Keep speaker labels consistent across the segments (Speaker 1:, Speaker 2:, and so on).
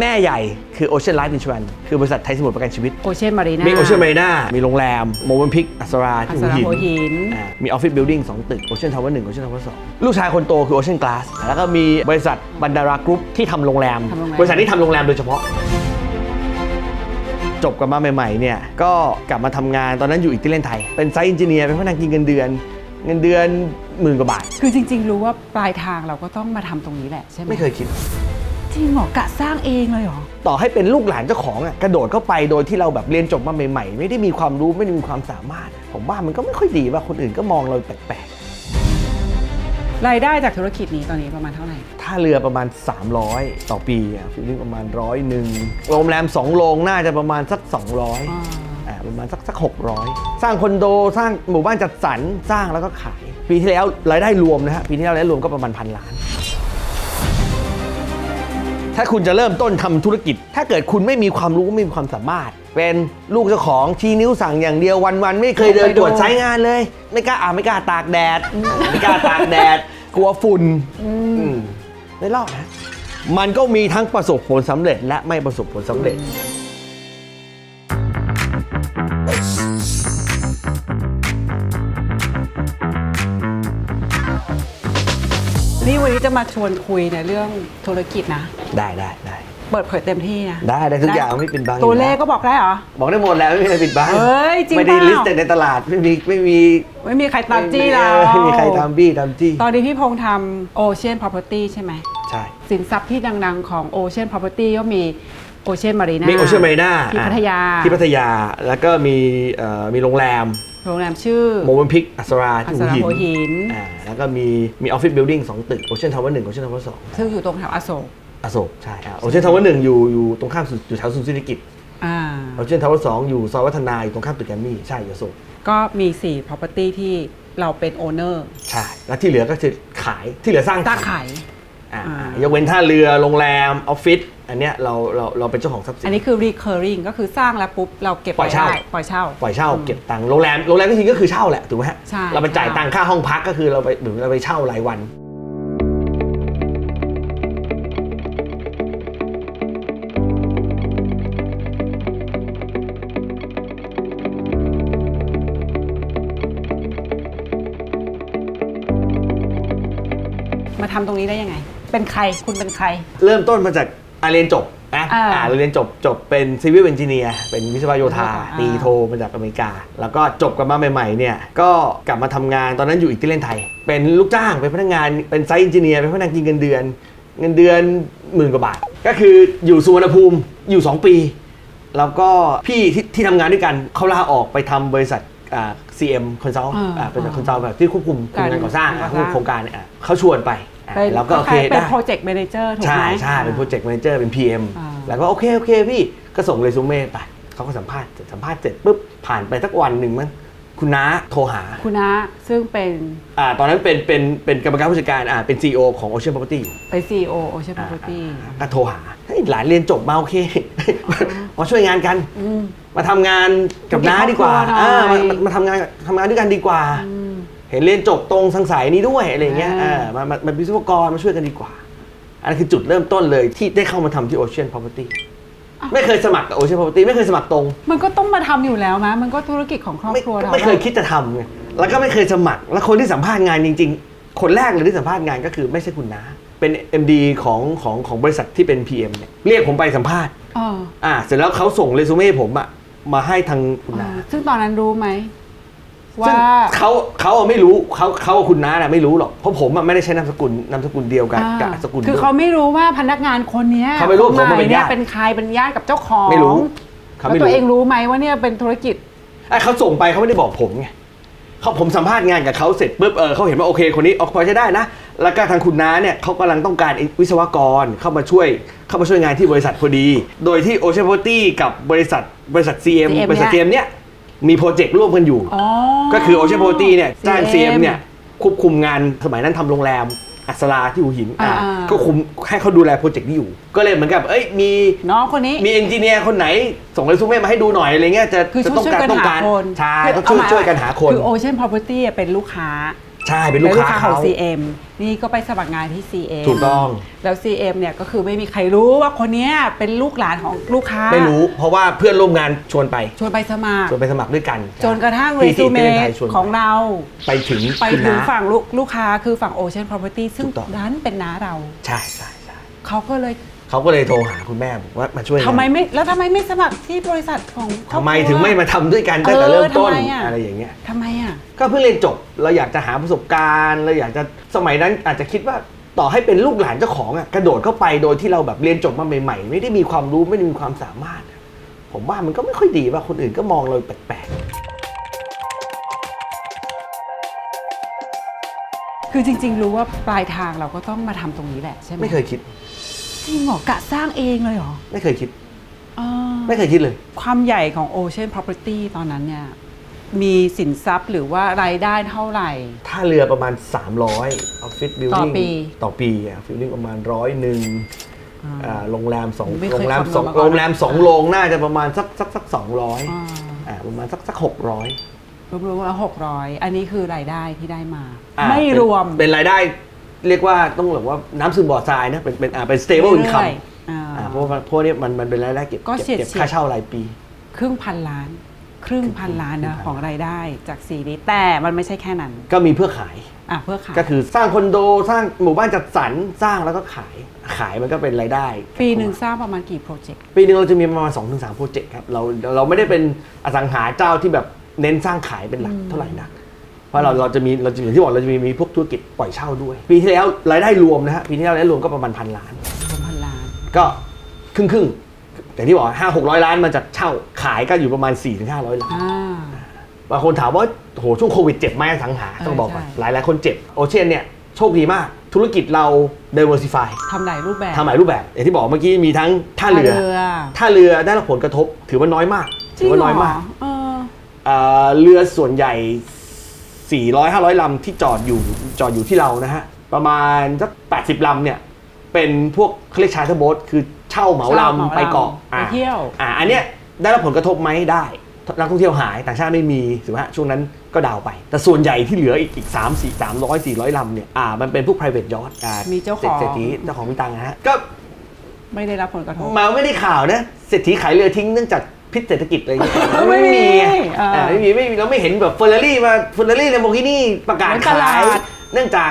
Speaker 1: แม่ใหญ่คือ Ocean Life Insurance คือบริษัทไทยสมุทรประกันชีวิต
Speaker 2: โอเชียนมารีนา
Speaker 1: มี Ocean Marina มีโรงแรมโมเวนพิกอัสรา
Speaker 2: อั
Speaker 1: ที่
Speaker 2: ส
Speaker 1: หัว
Speaker 2: รา
Speaker 1: หิน
Speaker 2: หัวหิน
Speaker 1: อ่ามีออฟฟิศบิลดิ่ง2ตึก Ocean Tower 1 Ocean Tower 2 ลูกชายคนโตคือ Ocean Glass แล้วก็มีบริษัทบันดารากรุ๊ปที่ทำโรงแรม
Speaker 2: ทำโรงแรม
Speaker 1: บริษัทที่ทำโรงแรมโดยเฉพาะ จบกันมาใหม่ๆเนี่ยก็กลับมาทำงานตอนนั้นอยู่อิตาเลียนไทย เป็นไซต์เอนจิเนียร์เป็นพนักงานกินเงินเดือน เงินเดือนหมื่นกว่าบาท
Speaker 2: คือจริง ๆ รู้ว่าปลายทางเราก็ต้องมาทำตรงนี้แหละใช่ไหม
Speaker 1: ไม่เคยคิด
Speaker 2: จริงเหรอกะสร้างเองเลยเหรอ
Speaker 1: ต่อให้เป็นลูกหลานเจ้าของอะกระโดดเข้าไปโดยที่เราแบบเรียนจบมาใหม่ๆ ไม่ได้มีความรู้ไม่ได้มีความสามารถ ผมว่ามันก็ไม่ค่อยดีว่าคนอื่นก็มองเราแปลก
Speaker 2: รายได้จากธุรกิจนี้ตอนนี้ประมาณเท่าไหร่
Speaker 1: ๆท่าเรือประมาณ 300 ต่อปีอะฟิลลิ่งประมาณร้อยหนึ่งโรงแรม2โรงน่าจะประมาณสัก 200อ่าประมาณสักสัก600 สร้างคอนโดสร้างหมู่บ้านจัดสรรสร้างแล้วก็ขาย ปีที่แล้วรายได้รวมนะฮะปีที่แล้วรายได้รวมก็ประมาณพันล้าน ถ้าคุณจะเริ่มต้นทำธุรกิจ ถ้าเกิดคุณไม่มีความรู้ไม่มีความสามารถ เป็นลูกเจ้าของชี้นิ้วสั่งอย่างเดียววันๆไม่เคยเดินตรวจใช้งานเลย ไม่กล้าอ่าไม่กล้าตากแดดไม่กล้าตากแดด กลัวฝุ่นอืมไม่รอดนะมันก็มีทั้งประสบผลสำเร็จและไม่ประสบผลสำเร็จ
Speaker 2: จะมาชวนคุยในเรื่องธุรกิจนะ
Speaker 1: ได้ได้ได้
Speaker 2: เปิดเผยเต็มที่นะ
Speaker 1: ได้ได้ทุกอย่างไม่ปิดบัง
Speaker 2: ตัว
Speaker 1: อยู่
Speaker 2: เลข
Speaker 1: แว
Speaker 2: ก็บอกได้เหรอ
Speaker 1: บอกได้หมดแล้วไม่มีอะไรปิดบัง
Speaker 2: เฮ้ยจริง
Speaker 1: ไม่ได้
Speaker 2: เปล่า
Speaker 1: ลิสต์แต่ในตลาดไม่มีไม่มี
Speaker 2: ไม่มีใครตามจี้เรา
Speaker 1: ไม่มีใครตามบี้ตามจี้
Speaker 2: ตอนนี้พี่พงษ์ทำ Ocean Property ใช่ไหม
Speaker 1: ใช่
Speaker 2: สินทรัพย์ที่ดังๆของ Ocean Property ก็มี Ocean Marina
Speaker 1: มีโอเชียน a ม i นา
Speaker 2: ที่พัทยา
Speaker 1: ที่พัทยาแล้วก็มีเอ่อมีโรงแรม
Speaker 2: โรงแรมชื่อ
Speaker 1: โมเวนพิกอัสรา
Speaker 2: อั
Speaker 1: ที่
Speaker 2: ส
Speaker 1: หัว
Speaker 2: รา
Speaker 1: หิน
Speaker 2: หัวหิน
Speaker 1: อ่าแล้วก็มีมีออฟฟิศบิลดิ่งสองตึกโอเชียนทาวเวอร์หนึ่งโอเชียนทาวเวอร์สอง
Speaker 2: ซึ่งอยู่ตรงแถวอโศก
Speaker 1: อโศกใช่โอเชียนทาวเวอร์หนึ่งอยู่อยู่ตรงข้ามสุดอยู่แถวศูนย์เศรษฐกิจ
Speaker 2: อ่า
Speaker 1: โอเชียนทาวเวอร์สองอยู่ซอยวัฒนาอยู่ตรงข้ามตึกแกรมมี่ใช่อยู่อโศก
Speaker 2: ก็มี 4 property ที่เราเป็นโอเนอร์
Speaker 1: ใช่ แล้วที่เหลือก็จะขายที่เหลือสร้าง
Speaker 2: ตั้งขาย
Speaker 1: อ่า
Speaker 2: อ่า
Speaker 1: อ่า ยกเว้นท่าเรือโรงแรมออฟฟิศอันเนี้ยเราเราเราเป็นเจ้าของทรัพย์สิ
Speaker 2: อัน
Speaker 1: น
Speaker 2: นี้คือ recurring ก็คือสร้างแล้วปุ๊บเราเก็บ
Speaker 1: ปล่อยเช่า
Speaker 2: ไว้ได้ปล่อยเช่า
Speaker 1: ปล่อยเช่าเก็บตังค์โรงแรมโรงแรมจริงๆก็คือเช่าแหละถูกไหมฮะ
Speaker 2: ใช่
Speaker 1: เราไปจ่ายตังค่าห้องพักก็คือเราไปเหมือนเราไปเช่ารายวัน
Speaker 2: มาทำตรงนี้ได้ยังไง เป็นใครคุณเป็นใคร
Speaker 1: เริ่มต้นมาจากอาเรียนจบนะ
Speaker 2: อ่า
Speaker 1: อ่าเราเรียนจบจบเป็นซีวิลเอนจิเนียร์เป็นวิศวโยธา
Speaker 2: อ่า
Speaker 1: ตีโทมาจากอเมริกา แล้วก็จบกันมาใหม่ๆเนี่ยก็กลับมาทำงานตอนนั้นอยู่อิตาเลียนไทย เป็นลูกจ้างเป็นพนักงานเป็นไซต์เอนจิเนียร์เป็นพนักงานกินเงินเดือน เงินเดือนหมื่นกว่าบาท ก็คืออยู่สุวรรณภูมิอยู่ 2 ปี แล้วก็พี่ที่ที่ทำงานด้วยกันเขาลาออกไปทำบริษัทอ่า CM Consult
Speaker 2: อ่า
Speaker 1: อ่าเป็นคอนซัลท์แบบที่ควบคุมโครงงานก่อสร้างอะควบคุมโครงการเนี่ยอะเขาชวนไปอะ
Speaker 2: เป็น
Speaker 1: แล้วก็โอเค
Speaker 2: เป็น
Speaker 1: ได้
Speaker 2: โปรเจกต์แมเนเจอร์ถูกไหม
Speaker 1: ใช่ใช่เป็นโปรเจกต์แมเนเจอร์เป็น PM
Speaker 2: อ่า
Speaker 1: แล้วก็โอเค โอเคพี่ก็ส่งเรซูเม่ไปเขาก็สัมภาษณ์เสร็จสัมภาษณ์เสร็จปุ๊บ ผ่านไปสักวันหนึ่งมั้งคุณน้าโทรหา
Speaker 2: คุณนะซึ่งเป็น
Speaker 1: อ่าตอนนั้นเป็นเป็นเป็นกรรมการผู้จัดการอ่าเป็น CEO ของ Ocean Property อยู่
Speaker 2: เป็น CEO Ocean
Speaker 1: อ่า
Speaker 2: Property
Speaker 1: อ่าก็โทรหาเฮ้ยหลานเรียนจบมาโอเคมาช่วยงานกัน
Speaker 2: อืม
Speaker 1: มาทำงานกับน้าดีกว่า
Speaker 2: ธุรกิจครอบครัวหน่อย
Speaker 1: อ่ามามามาทำงานทำงานด้วยกันดีกว่า
Speaker 2: อืม
Speaker 1: เห็นเรียนจบตรงทางสายนี้ด้วยอะไรอย่างเงี้ย
Speaker 2: อ่า
Speaker 1: เออมามามาเป็นวิศวกรมาช่วยกันดีกว่า อันนั้นคือจุดเริ่มต้นเลยที่ได้เข้ามาทำที่ Ocean Property ไม่เคยสมัครกับ Ocean Property ไม่เคยสมัครตรง
Speaker 2: มันก็ต้องมาทำอยู่แล้วนะมันก็ธุรกิจของครอบ
Speaker 1: ไม่
Speaker 2: ครัวเรา
Speaker 1: ไม่เคยคิดจะทำไงแล้วก็ไม่เคยสมัคร แล้วคนที่สัมภาษณ์งานจริง ๆ คนแรกเลยที่สัมภาษณ์งานก็คือไม่ใช่คุณน้าเป็น MD ของของของบริษัทที่เป็น PM เนี่ยเรียกผมไปสัมภาษณ์
Speaker 2: เออ
Speaker 1: อ่าเสร็จแล้วเขาส่งเรซูเม่ผมอะมาให้ทางคุณน้า
Speaker 2: เออซึ่งตอนนั้นรู้ไหม
Speaker 1: ซึ่
Speaker 2: ว่า
Speaker 1: งเขาเขาอะไม่รู้เขาเขากับคุณน้าน่ะไม่รู้หรอกเพราะผมอะไม่ได้ใช้นามสกุลนามสกุลเดียวกัน
Speaker 2: อ่า
Speaker 1: กับสกุล
Speaker 2: คือเขาไม่รู้ว่าพนักงานคนเนี้ย
Speaker 1: เขาไม่รู้ผมว่าเป็น
Speaker 2: คให
Speaker 1: ญาติ
Speaker 2: เป็นใครเป็นญาติกับเจ้าของ
Speaker 1: ไม่รู้เขา
Speaker 2: แล้ว
Speaker 1: ไม่
Speaker 2: ตัว
Speaker 1: รู้
Speaker 2: เองรู้ไหมว่าเนี่ยเป็นธุรกิจ
Speaker 1: ไอ้เขาส่งไปเขาไม่ได้บอกผมไงเขาผมสัมภาษณ์งานกับเขาเสร็จปุ๊บเออเขาเห็นว่าโอเคคนนี้ออกพอใช้ได้นะ แล้วก็ทางคุณน้าเนี่ยเขากำลังต้องการวิศวกรเข้ามาช่วยเข้ามาช่วยงานที่บริษัทพอดี โดยที่โอเชียน o พ t y กับบริษัทบริษัท CM
Speaker 2: CM
Speaker 1: บริษัท
Speaker 2: เนี่ย
Speaker 1: CM เนี่ย มีโปรเจกต์ร่วมกันอยู่
Speaker 2: อ๋อ
Speaker 1: ก็คือโอเชียน o พ t y เนี่ยจ้าง
Speaker 2: CM
Speaker 1: CM เนี่ยควบคุมงานสมัยนั้นทำโรงแรมอัศราที่หัวหินอ่า
Speaker 2: อ่า
Speaker 1: ก็คุมให้เขาดูแลโปรเจกต์นี้อยู่ ก็เลยเหมือนกับเอ้ยมี
Speaker 2: น้องคนนี้
Speaker 1: มีเอนจิเนียร์คนไหนส่งเรซูเม่มาให้ดูหน่อยอะไรเงี้ยจะ
Speaker 2: คือ
Speaker 1: จะ
Speaker 2: ช่วย
Speaker 1: ต้อง
Speaker 2: ช่วย
Speaker 1: การ
Speaker 2: กัน
Speaker 1: ต้อง
Speaker 2: หา
Speaker 1: การ
Speaker 2: คน
Speaker 1: ใช่
Speaker 2: คื
Speaker 1: ต้องช่วย
Speaker 2: เามา
Speaker 1: ช่วยกันหาคน
Speaker 2: คือ Ocean Property อะเป็นลูกค้า
Speaker 1: ใช่เป็นลูกค้า
Speaker 2: ของ
Speaker 1: เขา
Speaker 2: CM นี่ก็ไปสมัครงานที่ CM
Speaker 1: ถูกต้อง
Speaker 2: แล้ว CM เนี่ยก็คือไม่มีใครรู้ว่าคนเนี้ยเป็นลูกหลานของลูกค้า
Speaker 1: ไม่รู้ เพราะว่าเพื่อนร่วมงานชวนไป
Speaker 2: ชวนไปสมัคร
Speaker 1: ชวนไปสมัครด้วยกัน
Speaker 2: จนกระทั่งเร
Speaker 1: ที่
Speaker 2: ซูเม
Speaker 1: ที่ประทศไทยชวน
Speaker 2: ของเรา
Speaker 1: ไปถึง
Speaker 2: ไป
Speaker 1: คุณ
Speaker 2: ถึง
Speaker 1: น้า
Speaker 2: ฝั่งลูกลูกค้าคือฝั่ง Ocean Property ซึ่ง
Speaker 1: ถูกต้อง
Speaker 2: ดันเป็นน้าเรา
Speaker 1: ใช่ใช่ใช่
Speaker 2: เขาก็เลย
Speaker 1: เขาก็เลยโทรหาคุณแม่บอกว่ามาช่วยงาน
Speaker 2: ทำไมไม่แล้วทำไมไม่สมัครที่บริษัทของครอบครัว
Speaker 1: ทำไมถึงไม่มาทำด้วยกันตั้งแต่
Speaker 2: เออ
Speaker 1: เริ่มต้น
Speaker 2: ทำไมอะ
Speaker 1: อะไรอย่างเงี้ย
Speaker 2: ทำไมอะ
Speaker 1: ก็เพิ่งเรียนจบเราอยากจะหาประสบการณ์เราอยากจะสมัยนั้นอาจจะคิดว่าต่อให้เป็นลูกหลานเจ้าของอะกระโดดเข้าไปโดยที่เราแบบเรียนจบมาใหม่ ๆ ไม่ได้มีความรู้ไม่ได้มีความสามารถผมว่ามันก็ไม่ค่อยดีว่าคนอื่นก็มองเราแปลก
Speaker 2: คือจริง ๆ รู้ว่าปลายทางเราก็ต้องมาทำตรงนี้แหละใช่ไห
Speaker 1: ๆ
Speaker 2: ม
Speaker 1: ไม่เคยคิด
Speaker 2: จริงเหรอกะสร้างเองเลยเหรอ
Speaker 1: ไม่เคยคิด
Speaker 2: อ่า
Speaker 1: ไม่เคยคิดเลย
Speaker 2: ความใหญ่ของ Ocean Property ตอนนั้นเนี่ยมีสินทรัพย์หรือว่ารายได้เท่าไหร่
Speaker 1: ถ้าเรือประมาณ 300ออฟฟิศบิล
Speaker 2: ต่อ
Speaker 1: ดิ้ง
Speaker 2: ปี
Speaker 1: ต่อปีอะฟิลลิ่งประมาณร้อยหนึ่งอ่า โรงแรมสอง
Speaker 2: ไม่เคย
Speaker 1: โรงแรมสอง
Speaker 2: คำนวณมาก่อน
Speaker 1: โรงแรมสองโรงน่าจะประมาณสักสักสักสองร้อย
Speaker 2: อ่า
Speaker 1: อ่าประมาณสักสักหกร้อย
Speaker 2: รวมๆแล้วหกร้อยอันนี้คือรายได้ที่ได้มา
Speaker 1: อ่า
Speaker 2: ไม่
Speaker 1: เป็น
Speaker 2: รวม
Speaker 1: เป็นรายได้ เรียกว่าต้องบอกว่าน้ำซึมบ่อทรายนะเป็นเป็นอ่าเป็น stable
Speaker 2: เรื่
Speaker 1: income
Speaker 2: อยๆอ่า
Speaker 1: อ่าเพราะว่าเพราะเนี่ยมันมันเป็นรายได้เก็บ
Speaker 2: ก็
Speaker 1: เก็บ
Speaker 2: เฉียด
Speaker 1: เก็บ
Speaker 2: เฉียด
Speaker 1: ค่าเช่ารายปี
Speaker 2: ครึ่งพันล้าน ครึ่งพันล้านนะ
Speaker 1: ครึ่งพัน
Speaker 2: ของรายได้จากซีรีส์แต่มันไม่ใช่แค่นั้น
Speaker 1: ก็มีเพื่อขาย
Speaker 2: อะเพื่อขาย
Speaker 1: ก็คือสร้างคอนโดสร้างหมู่บ้านจัดสรรสร้างแล้วก็ขายขายมันก็เป็นรายได้
Speaker 2: ปีหนึ่งสร้างประมาณกี่โปรเจกต์
Speaker 1: ปีหนึงเราจะมีประมาณ2อถึงสโปรเจกต์ครับเราเราไม่ได้เป็นอสังหาเจ้าที่แบบเน้นสร้างขายเป็นหลักเท่าไหร่นัก เพราะเราเราจะมีเราจะอย่างที่บอกเราจะมีมีพวกธุรกิจปล่อยเช่าด้วย ปีที่แล้วรายได้รวมนะฮะปีที่แล้วรายได้รวมก็ประมาณพันล้าน
Speaker 2: รวมพันล้าน
Speaker 1: ก็ครึ่งครึ่งๆอย่างที่บอกห้าหกร้อยล้านมาจากเช่าขายก็อยู่ประมาณ4ี่ถึงห้าร้อยล้าน
Speaker 2: อ่า
Speaker 1: บางคนถามว่าโหช่วงโควิดเจ็บไหมอสังหา
Speaker 2: เออ
Speaker 1: ต้องบอกก่อน
Speaker 2: ใช่
Speaker 1: หลายหลายๆคนเจ็บ โอเชียนเนี่ยโชคดีมาก ธุรกิจเรา diversify
Speaker 2: ทำหลายรูปแบบ
Speaker 1: ทำหลายรูปแบบ อย่างที่บอกเมื่อกี้มีทั้งท่าเรือ
Speaker 2: ท่าเรือ
Speaker 1: ท่าเรือได้รับผลกระทบถือว่าน้อยมาก
Speaker 2: จริ
Speaker 1: ถื
Speaker 2: ง
Speaker 1: ว่า
Speaker 2: เหร
Speaker 1: น้อยมาก
Speaker 2: เออ
Speaker 1: เอ่อเรือส่วนใหญ่ 400 500 ลำที่จอดอยู่จอดอยู่ที่เรานะฮะ ประมาณสัก80 ลำเนี่ย เป็นพวกเขาเรียกชาร์เทอร์โบ๊ทคือเช่าเหมา
Speaker 2: เช่าเหมา
Speaker 1: ลำไปเกาะ
Speaker 2: ลำไปเที่ยว
Speaker 1: อ่าอันเนี้ยได้รับผลกระทบไหมได้นักท่องเที่ยวหายต่างชาติไม่มีถูกไหมฮะช่วงนั้นก็ดาวไป แต่ส่วนใหญ่ที่เหลืออีกอีก3 4 3 0 0 400ลำเนี่ยอ่ามันเป็นพวก private yacht อ่า
Speaker 2: มีเจ้าของ
Speaker 1: เศรษฐีเจ้าของมีตังค์นะฮะก็
Speaker 2: ไม่ได้รับผลกระทบ
Speaker 1: มาไม่ได้ข่าวนะเศรษฐีขายเรือทิ้งเนื่องจาก พิษเศรษฐกิจอะไรอย่างเงี้ย
Speaker 2: ไม่มี
Speaker 1: ไง
Speaker 2: อ่า
Speaker 1: อ่าไม่มีไม่มีเราไม่เห็นแบบเฟอร์รารี่มาเฟอร์รารี่ในโมกินี่ประกาศ
Speaker 2: ในต
Speaker 1: ขา
Speaker 2: ลาด
Speaker 1: ยเนื่องจาก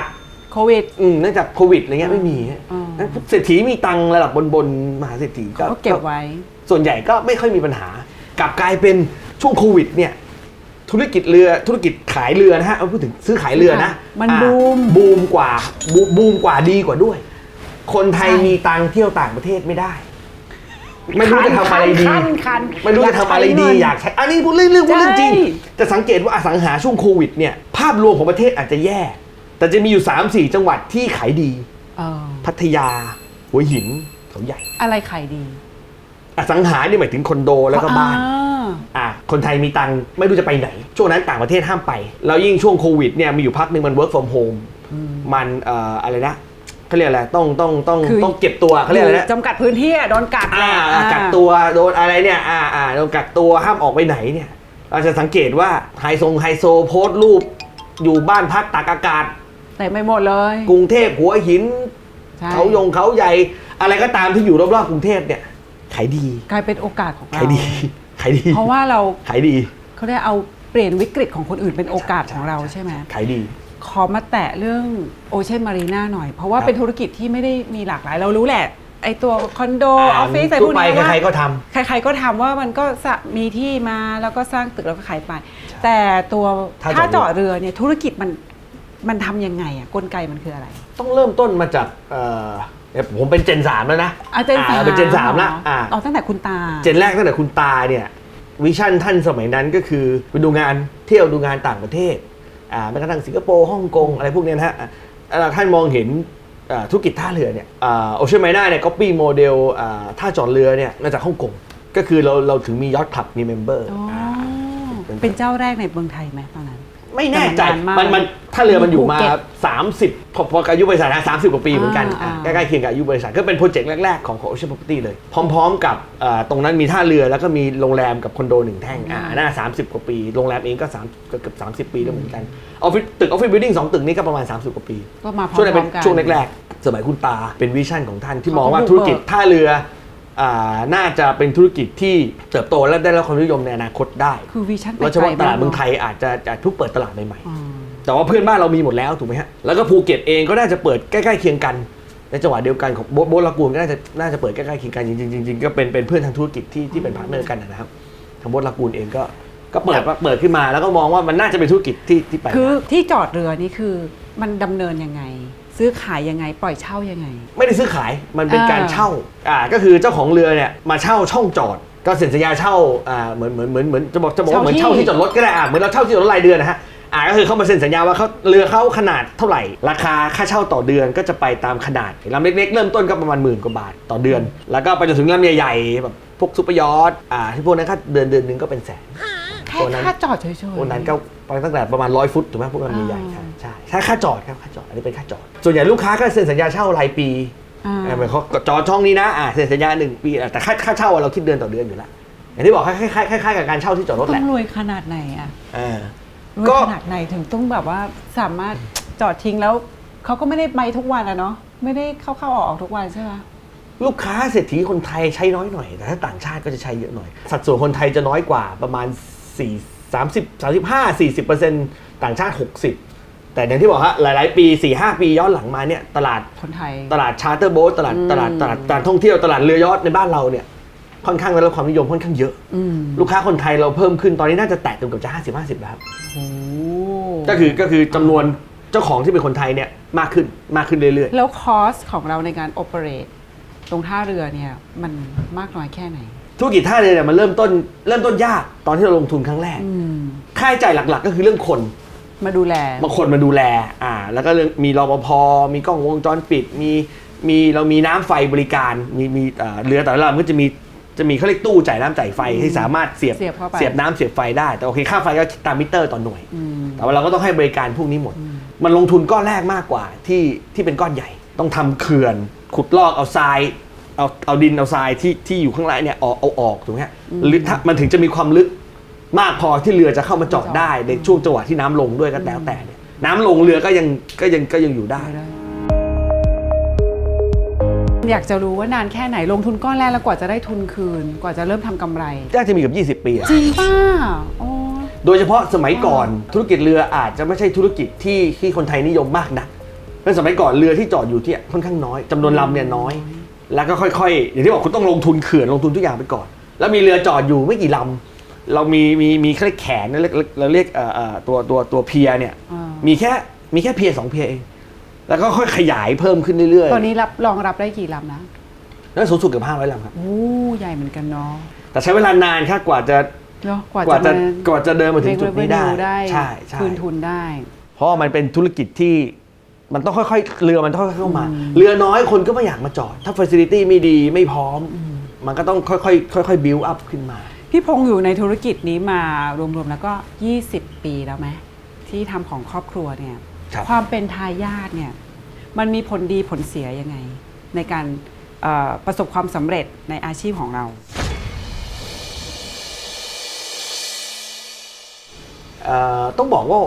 Speaker 2: โควิด
Speaker 1: อืมเนื่องจากโควิดอะไรเงี้ยไม่มี
Speaker 2: อืม
Speaker 1: นั้นเศรษฐีมีตังค์ระดับบนบนๆมหาเศรษฐี
Speaker 2: ก็เก็บไว้
Speaker 1: ส่วนใหญ่ก็ไม่ค่อยมีปัญหากลับกลายเป็นช่วงโควิดเนี่ย ธุรกิจเรือธุรกิจขายเรือนะฮะเอาพูดถึงซื้อขายเรือนะ
Speaker 2: มัน
Speaker 1: อ่า
Speaker 2: บูม
Speaker 1: บูมกว่าบูบูมกว่าดีกว่าด้วย คนไทย
Speaker 2: ใช่
Speaker 1: มีตังค์เที่ยวต่างประเทศไม่ได้ ไม่รู้จะทำอะไรดี
Speaker 2: คันคัน
Speaker 1: ไม่รู้จะทำอะไรดีอยากใช้อันนี้พูดเรื่องเรื่องพูดเรื่องจริง
Speaker 2: ใช่
Speaker 1: จะสังเกตว่าอสังหาช่วงโควิดเนี่ยภาพรวมของประเทศอาจจะแย่ แต่จะมีอยู่ 3-4 จังหวัดที่ขายดี
Speaker 2: เออ
Speaker 1: พัทยา หัวหินเขาใหญ่
Speaker 2: อะไรขายดี
Speaker 1: อสังหานี่หมายถึงคอนโดแล้วก็บ้าน
Speaker 2: อ่า
Speaker 1: อะคนไทยมีตังค์ไม่รู้จะไปไหน ช่วงนั้นต่างประเทศห้ามไป แล้วยิ่งช่วงโควิดเนี่ยมีอยู่พักหนึ่งมัน work from home มันเอ่ออะไรนะ เขาเรียกอะไรต้องต้องต้อง
Speaker 2: คือ
Speaker 1: ต้องเก็บตัวเขาเรียกอะไรนะ
Speaker 2: จำกัดพื้นที่อะโดนกักแห
Speaker 1: อ่า
Speaker 2: ละ
Speaker 1: กักตัวโดนอะไรเนี่ยอ่าอ่าโดนกักตัวห้ามออกไปไหนเนี่ย เราจะสังเกตว่าไฮโซไฮโซโพสต์รูป อยู่บ้านพักตากอากาศ
Speaker 2: แต่ไม่หมดเลย
Speaker 1: กรุงเทพหัวหิน
Speaker 2: ใช่
Speaker 1: เขายงเขาใหญ่ อะไรก็ตามที่อยู่รอบๆกรุงเทพเนี่ยขายดี
Speaker 2: กลายเป็นโอกาสของเรา
Speaker 1: ขายดีขายดี
Speaker 2: เพราะว่าเรา
Speaker 1: ขายดี
Speaker 2: เขาเรียกเอาเปลี่ยนวิกฤตของคนอื่นเป็นโอกาสของเราใช่ไหม
Speaker 1: ขายดี
Speaker 2: ขอมาแตะเรื่องโอเชียนมารีนาหน่อย เพราะว่า
Speaker 1: ครับ
Speaker 2: เป็นธุรกิจที่ไม่ได้มีหลากหลาย เรารู้แหละ ไอตัวคอนโดออฟฟิศอะไรพ
Speaker 1: ทั่
Speaker 2: ว
Speaker 1: ว
Speaker 2: ก
Speaker 1: ไป
Speaker 2: นี้ว่า
Speaker 1: ใครๆก็ทำ
Speaker 2: ใครๆก็ทำว่ามันก็สะมีที่มาแล้วก็สร้างตึกแล้วก็ขายไป แต่ตัว
Speaker 1: ถ้า
Speaker 2: ถ้า
Speaker 1: จ
Speaker 2: จ
Speaker 1: อ
Speaker 2: อ
Speaker 1: ด
Speaker 2: ด
Speaker 1: เรือ
Speaker 2: เรือเนี่ยธุรกิจมันมันทำยังไงอะกลไกมันคืออะไร
Speaker 1: ต้องเริ่มต้นมาจากเอ่อเนี่ยผมเป็นเจนสามแล้วนะ
Speaker 2: อาเจนสาม
Speaker 1: อ่เป็นเจนสามละอ่า
Speaker 2: อ๋อตั้งแต่คุณตา
Speaker 1: เจนแรกตั้งแต่คุณตาเนี่ยวิชั่นท่านสมัยนั้นก็คือไปดูงานเที่ยวดูงานต่างประเทศอ่า แม้กระทั่งสิงคโปร์ฮ่องกงอะไรพวกเนี้ยนะฮะอ่าท่านมองเห็นอ่าธุรกิจท่าเรือเนี่ยโอเชียนไมน่าเนี่ยก็ปี้โมเดลอ่าท่าจอดเรือเนี่ยมาจากฮ่องกงก็คือเราเราถึงมียอดคลับมีเมมเบอร์
Speaker 2: อ๋อ
Speaker 1: เป็น
Speaker 2: เป็นเจ้าแรกในเมืองไทยไหมตอนนั้น
Speaker 1: ไม่ไม่แน่ใจ
Speaker 2: แต่มันนานมาก
Speaker 1: มันมันถ้าเรือมันอยู่มา
Speaker 2: ภูเก็ต
Speaker 1: 30พอพออายุบริษัทนะ30กว่าปีเหมือนกัน
Speaker 2: อ่า
Speaker 1: อะใกล้ๆเคียงกับอายุบริษัทก็เป็นโปรเจกต์แรกๆของของ Ocean Property เลย พร้อมๆกับเอ่อตรงนั้นมีท่าเรือแล้วก็มีโรงแรมกับคอนโดหนึ่งแท่งอ่าน่า30 กว่าปี โรงแรมเองก็3เกือบ 30 ปีแล้วเหมือนกันออฟฟิศตึกออฟฟิศบิลดิ้งสองตึกนี้ก็ประมาณ 30 กว่าปี
Speaker 2: ก็มาพร้
Speaker 1: ช่วงนั้น
Speaker 2: อ
Speaker 1: เป็น
Speaker 2: มๆกัน
Speaker 1: ช่วงแรกๆ สมัยคุณตาเป็นวิชั่นของท่านที่
Speaker 2: เขา
Speaker 1: มองว่า
Speaker 2: ก็บุก
Speaker 1: ธุรกิจ
Speaker 2: เบิก
Speaker 1: ท่าเรืออ่า น่าจะเป็นธุรกิจที่เติบโตและได้รับความนิยมในอนาคตได้
Speaker 2: คือวิชั่นไป
Speaker 1: โดยเฉ
Speaker 2: ไกล
Speaker 1: พาะตลาด
Speaker 2: ก
Speaker 1: เมืองไทยอาจจะจะทุกเปิดตลาดใหม่
Speaker 2: อ่า
Speaker 1: ๆแต่ว่าเพื่อนบ้านเรามีหมดแล้วถูกไหมฮะ แล้วก็ภูเก็ตเองก็น่าจะเปิดใกล้ๆเคียงกัน ในจังหวะเดียวกันของโบโบทลากูนก็น่าจะน่าจะเปิดใกล้ๆเคียงกันจริงๆจริงๆก็เป็นเป็นเพื่อนทางธุรกิจที่ที่เป็นพาร์ทเนอร์กันนะครับ ทางโบทลากูนเองก็ก็เปิดเปิดขึ้นมาแล้วก็มองว่ามันน่าจะเป็นธุรกิจที่ที่ไป
Speaker 2: คือ
Speaker 1: ได้
Speaker 2: ที่จอดเรือนี่คือมันดำเนินยังไง ซื้อขายยังไง ปล่อยเช่ายังไง
Speaker 1: ไม่ได้ซื้อขาย มันเป็น
Speaker 2: อ่า
Speaker 1: การเช่า อ่า ก็คือเจ้าของเรือเนี่ยมาเช่าช่องจอด ก็เซ็นสัญญาเช่า อ่า เหมือน เหมือน เหมือน เหมือนจะบอก จะบอกว่าเหมือนเช่าที่จอดรถก็ได้ อ่าเหมือนเราเช่าที่จอดรถรายเดือนนะฮะ อ่า ก็คือเขามาเซ็นสัญญาว่าเขาเรือเขาขนาดเท่าไหร่ ราคาค่าเช่าต่อเดือนก็จะไปตามขนาดลำเล็กๆ เริ่มต้นก็ประมาณหมื่นกว่าบาทต่อเดือน แล้วก็ไปจนถึงลำใหญ่ๆแบบพวกซุปเปอร์ยอท อ่า ที่พวกนั้นค่าเดือนเดือนหนึงก็เป็นแสน
Speaker 2: แค่
Speaker 1: ตัวนั้น
Speaker 2: ค่าจอดเฉยๆ
Speaker 1: วันนั้นก็ไปตั้งแต่ประมาณร้อยฟุตถูกไหมพวกลำใหญ่ๆ
Speaker 2: อ่า
Speaker 1: ใช่ใช่ใช่ค่าจอดครับค่าจอดอันนี้เป็นค่าจอด ส่วนใหญ่ลูกค้าก็เซ็นสัญญาเช่ารายปี
Speaker 2: อ่า
Speaker 1: เออเหมือนเขาจอช่องนี้นะอ่าเซ็นสัญญาหนึ่งปีอะแต่ค่าค่าเช่าเราคิดเดือนต่อเดือนอยู่แล้วอย่างที่บอกคล้ายๆคล้ายๆคล้ายๆกับการเช่าที่จอดรถ
Speaker 2: ต้
Speaker 1: แห
Speaker 2: อ
Speaker 1: ละ
Speaker 2: งรวยขนาดไหนอะ
Speaker 1: อ่าร
Speaker 2: วย
Speaker 1: ก็
Speaker 2: ขนาดไหนถึงต้องแบบว่าสามารถจอดทิ้งแล้วเขาก็ไม่ได้ไปทุกวันอะเนาะไม่ได้เข้าๆออกๆทุกวันใช่ไหม
Speaker 1: ลูกค้าเศรษฐีคนไทยใช้น้อยหน่อย แต่ถ้าต่างชาติก็จะใช้เยอะหน่อย สัดส่วนคนไทยจะน้อยกว่าประมาณ 4 30 35 40เปอร์เซ็นต์ต่างชาติ 60 แต่อย่างที่บอกฮะหลาย ๆ ปี 4-5 ปีย้อนหลังมาเนี่ยตลาด
Speaker 2: คนไทย
Speaker 1: ตลาดชาร์เตอร์โบ๊ทตลาด
Speaker 2: อืม
Speaker 1: ตลาดตลาดตลาดท่องเที่ยวตลาดเรือยอชต์ในบ้านเราเนี่ยค่อนข้างได้รับความนิยมค่อนข้างเยอะ
Speaker 2: อืม
Speaker 1: ลูกค้าคนไทยเราเพิ่มขึ้นตอนนี้น่าจะแตะจนเกือบจะ 50 50แล้วครับ
Speaker 2: โอ้
Speaker 1: ก็คือก็คือจำนวนเจ้าของที่เป็นคนไทยเนี่ยมากขึ้นมากขึ้นเรื่อย
Speaker 2: แล้วคอสของเราในการโอเปเรตตรงท่าเรือเนี่ย มันมากน้อยแค่ไหน
Speaker 1: ๆ ธุรกิจท่าเรือเนี่ยมันเริ่มต้นเริ่มต้นยากตอนที่เราลงทุนครั้งแรก
Speaker 2: อืม
Speaker 1: ค่าใช้จ่ายหลัก ๆ ก็คือเรื่องคน
Speaker 2: มาดูแล
Speaker 1: บางคนมาดูแล อ่า แล้วก็เรื่องมีรปภมีกล้องวงจรปิด มีมีเรามีน้ำไฟบริการ มีมีเอ่อเรือแต่ละลำก็จะมีจะมีเขาเรียกตู้จ่ายน้ำจ่ายไฟที่สามารถเสียบ
Speaker 2: เสียบเข้าไป
Speaker 1: เสียบน้ำเสียบไฟได้ แต่โอเคค่าไฟก็คิดตามมิเตอร์ต่อหน่วย
Speaker 2: อืม
Speaker 1: แต่ว่าเราก็ต้องให้บริการพวกนี้หมด มันลงทุนก้อนแรกมากกว่าที่ที่เป็นก้อนใหญ่ ต้องทำเขื่อน ขุดลอกเอาทราย เอาเอาดินเอาทรายที่ที่อยู่ข้างล่างเนี่ยเอาเอาออกถูกไหมฮะหรือถ้ามันถึงจะมีความลึกมากพอที่เรือจะเข้ามาจอดได้ในช่วงจังหวะที่น้ำลงด้วยก็แล้วแต่เนี่ยน้ำลงเรือก็ยังก็ยังก็ยังอยู่ได้
Speaker 2: อยากจะรู้ว่านานแค่ไหนลงทุนก้อนแรกแล้วกว่าจะได้ทุนคืน กว่าจะเริ่มทำกำไร
Speaker 1: น่าจะมีเกับ 20 ปีอะ
Speaker 2: จริงป่ะอ๋อ
Speaker 1: โดยเฉพาะสมัยก่อนธุรกิจเรืออาจจะไม่ใช่ธุรกิจที่ที่คนไทยนิยมมากนักเพราะสมัยก่อนเรือที่จอดอยู่ที่ค่อนข้างน้อยจำนวนลำเนี่ยน้อย แล้วก็ค่อยๆ อย่างที่บอกคุณต้องลงทุนเขื่อนลงทุนทุกอย่างไปก่อน แล้วมีเรือจอดอยู่ไม่กี่ลำเรามีมีมีเขาเรียกแขนเราเรียกเราเรียกเอ่อเอ่อตัวตัวตัวเพียเนี่ย
Speaker 2: อ่า
Speaker 1: มีแค่มีแค่เพียสองเพียเองแล้วก็ค่อยขยายเพิ่มขึ้นเรื่อย
Speaker 2: ตอนนี้รับรองรับได้กี่ลำนะ
Speaker 1: ๆแล้วสูงสุดเกือบห้าร้อยลำครับ
Speaker 2: โอ้ใหญ่เหมือนกันเนาะ
Speaker 1: แต่ใช้เวลานานครับกว่าจะ
Speaker 2: เนาะกว่าก
Speaker 1: ว่า
Speaker 2: จะ
Speaker 1: จะ
Speaker 2: มาก
Speaker 1: ว่าจะเดินมาถึงจุดนี้ได้
Speaker 2: ได้
Speaker 1: ใช่ใช่
Speaker 2: คืนทุนได้
Speaker 1: เพราะว่ามันเป็นธุรกิจที่ มันต้องค่อยๆ เรือมันต้องค่อยๆเข้ามา
Speaker 2: อืม
Speaker 1: เรือน้อยคนก็ไม่อยากมาจอด ถ้าฟ a c i l i t y ไม่ดีไม่พร้อม มันก็ต้องค่อยๆค่อยๆ build up ขึ้นมา
Speaker 2: พี่พงษ์อยู่ในธุรกิจนี้มารวมๆแล้วก็ 20 ปีแล้วไหมที่ทำของครอบครัวเนี่ย
Speaker 1: ครับ
Speaker 2: ความเป็นทายาทเนี่ยมันมีผลดีผลเสียยังไง ในการเอ่อประสบความสำเร็จในอาชีพของเรา
Speaker 1: เอ่อต้องบอกว่า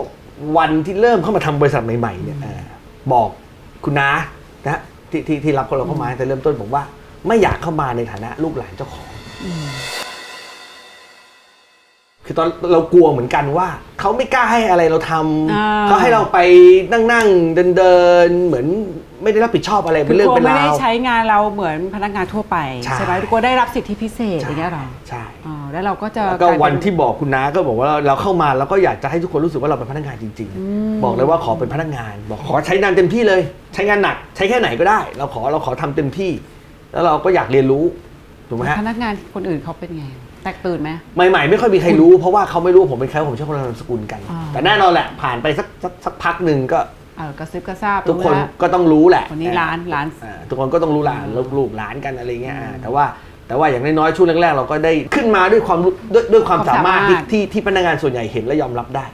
Speaker 1: วันที่เริ่มเข้ามาทำบริษัทใหม่ๆเนี่ยเอ่อ บอกคุณน้านะที่ที่ที่รับเราเข้ามาแต่เริ่มต้นผมว่า ไม่อยากเข้ามาในฐานะลูกหลานเจ้าของคือตอนเรากลัวเหมือนกันว่าเขาไม่กล้าให้อะไรเราท
Speaker 2: อ่าำ
Speaker 1: เขาให้เราไปนั่งนั่งเดินเดินๆเหมือน ไม่ได้รับผิดชอบอะไร
Speaker 2: คื
Speaker 1: เป็นเรื่อง
Speaker 2: กลัว
Speaker 1: เป็น
Speaker 2: ไม่
Speaker 1: รา
Speaker 2: ได้
Speaker 1: ว
Speaker 2: ใช้งานเราเหมือนพนักงานทั่วไป
Speaker 1: ใช่
Speaker 2: ใช่ไหมกลัวได้รับสิทธิพิเศษอย่างเงี้ยเหรอ
Speaker 1: ใช่
Speaker 2: อ๋อแล้วเราก็จะ
Speaker 1: แล้วก็
Speaker 2: ลายเป็
Speaker 1: วันที่บอกคุณน้าก็บอกว่าเราเข้ามาแล้วก็อยากจะให้ทุกคนรู้สึกว่าเราเป็นพนักงานจริง ๆ บอกเลยว่าขอเป็นพนักงาน บอกขอใช้งานเต็มที่เลย ใช้งานหนัก ใช้แค่ไหนก็ได้ เราขอเราขอทำเต็มที่ แล้วเราก็อยากเรียนรู้ถูกไหมฮะ
Speaker 2: พนักงานคนอื่นเขาเป็นไงแตกตื่นไหม
Speaker 1: ใหม่ๆไม่ค่อยมีใครรู้เพราะว่าเขาไม่รู้ว่าผมเป็นใครว่าผมใช้คนละนามสกุลกัน
Speaker 2: อ่า
Speaker 1: แต่แน่นอนแหละผ่านไปสักสักสักพักหนึ่งก็
Speaker 2: เออ กระซิบกระซาบ
Speaker 1: ทุกคนก็ต้องรู้แหละ
Speaker 2: คนนี้ร้านร้าน
Speaker 1: ทุกคนก็ต้องรู้ร้านลูกหลานกันอะไรเงี้ยแต่ว่าแต่ว่าอย่างน้อยๆช่วงแรกๆ เราก็ได้ขึ้นมาด้วยความด้วยด้วยความสามารถที่ที่พนักงานส่วนใหญ่เห็นและยอมรับได้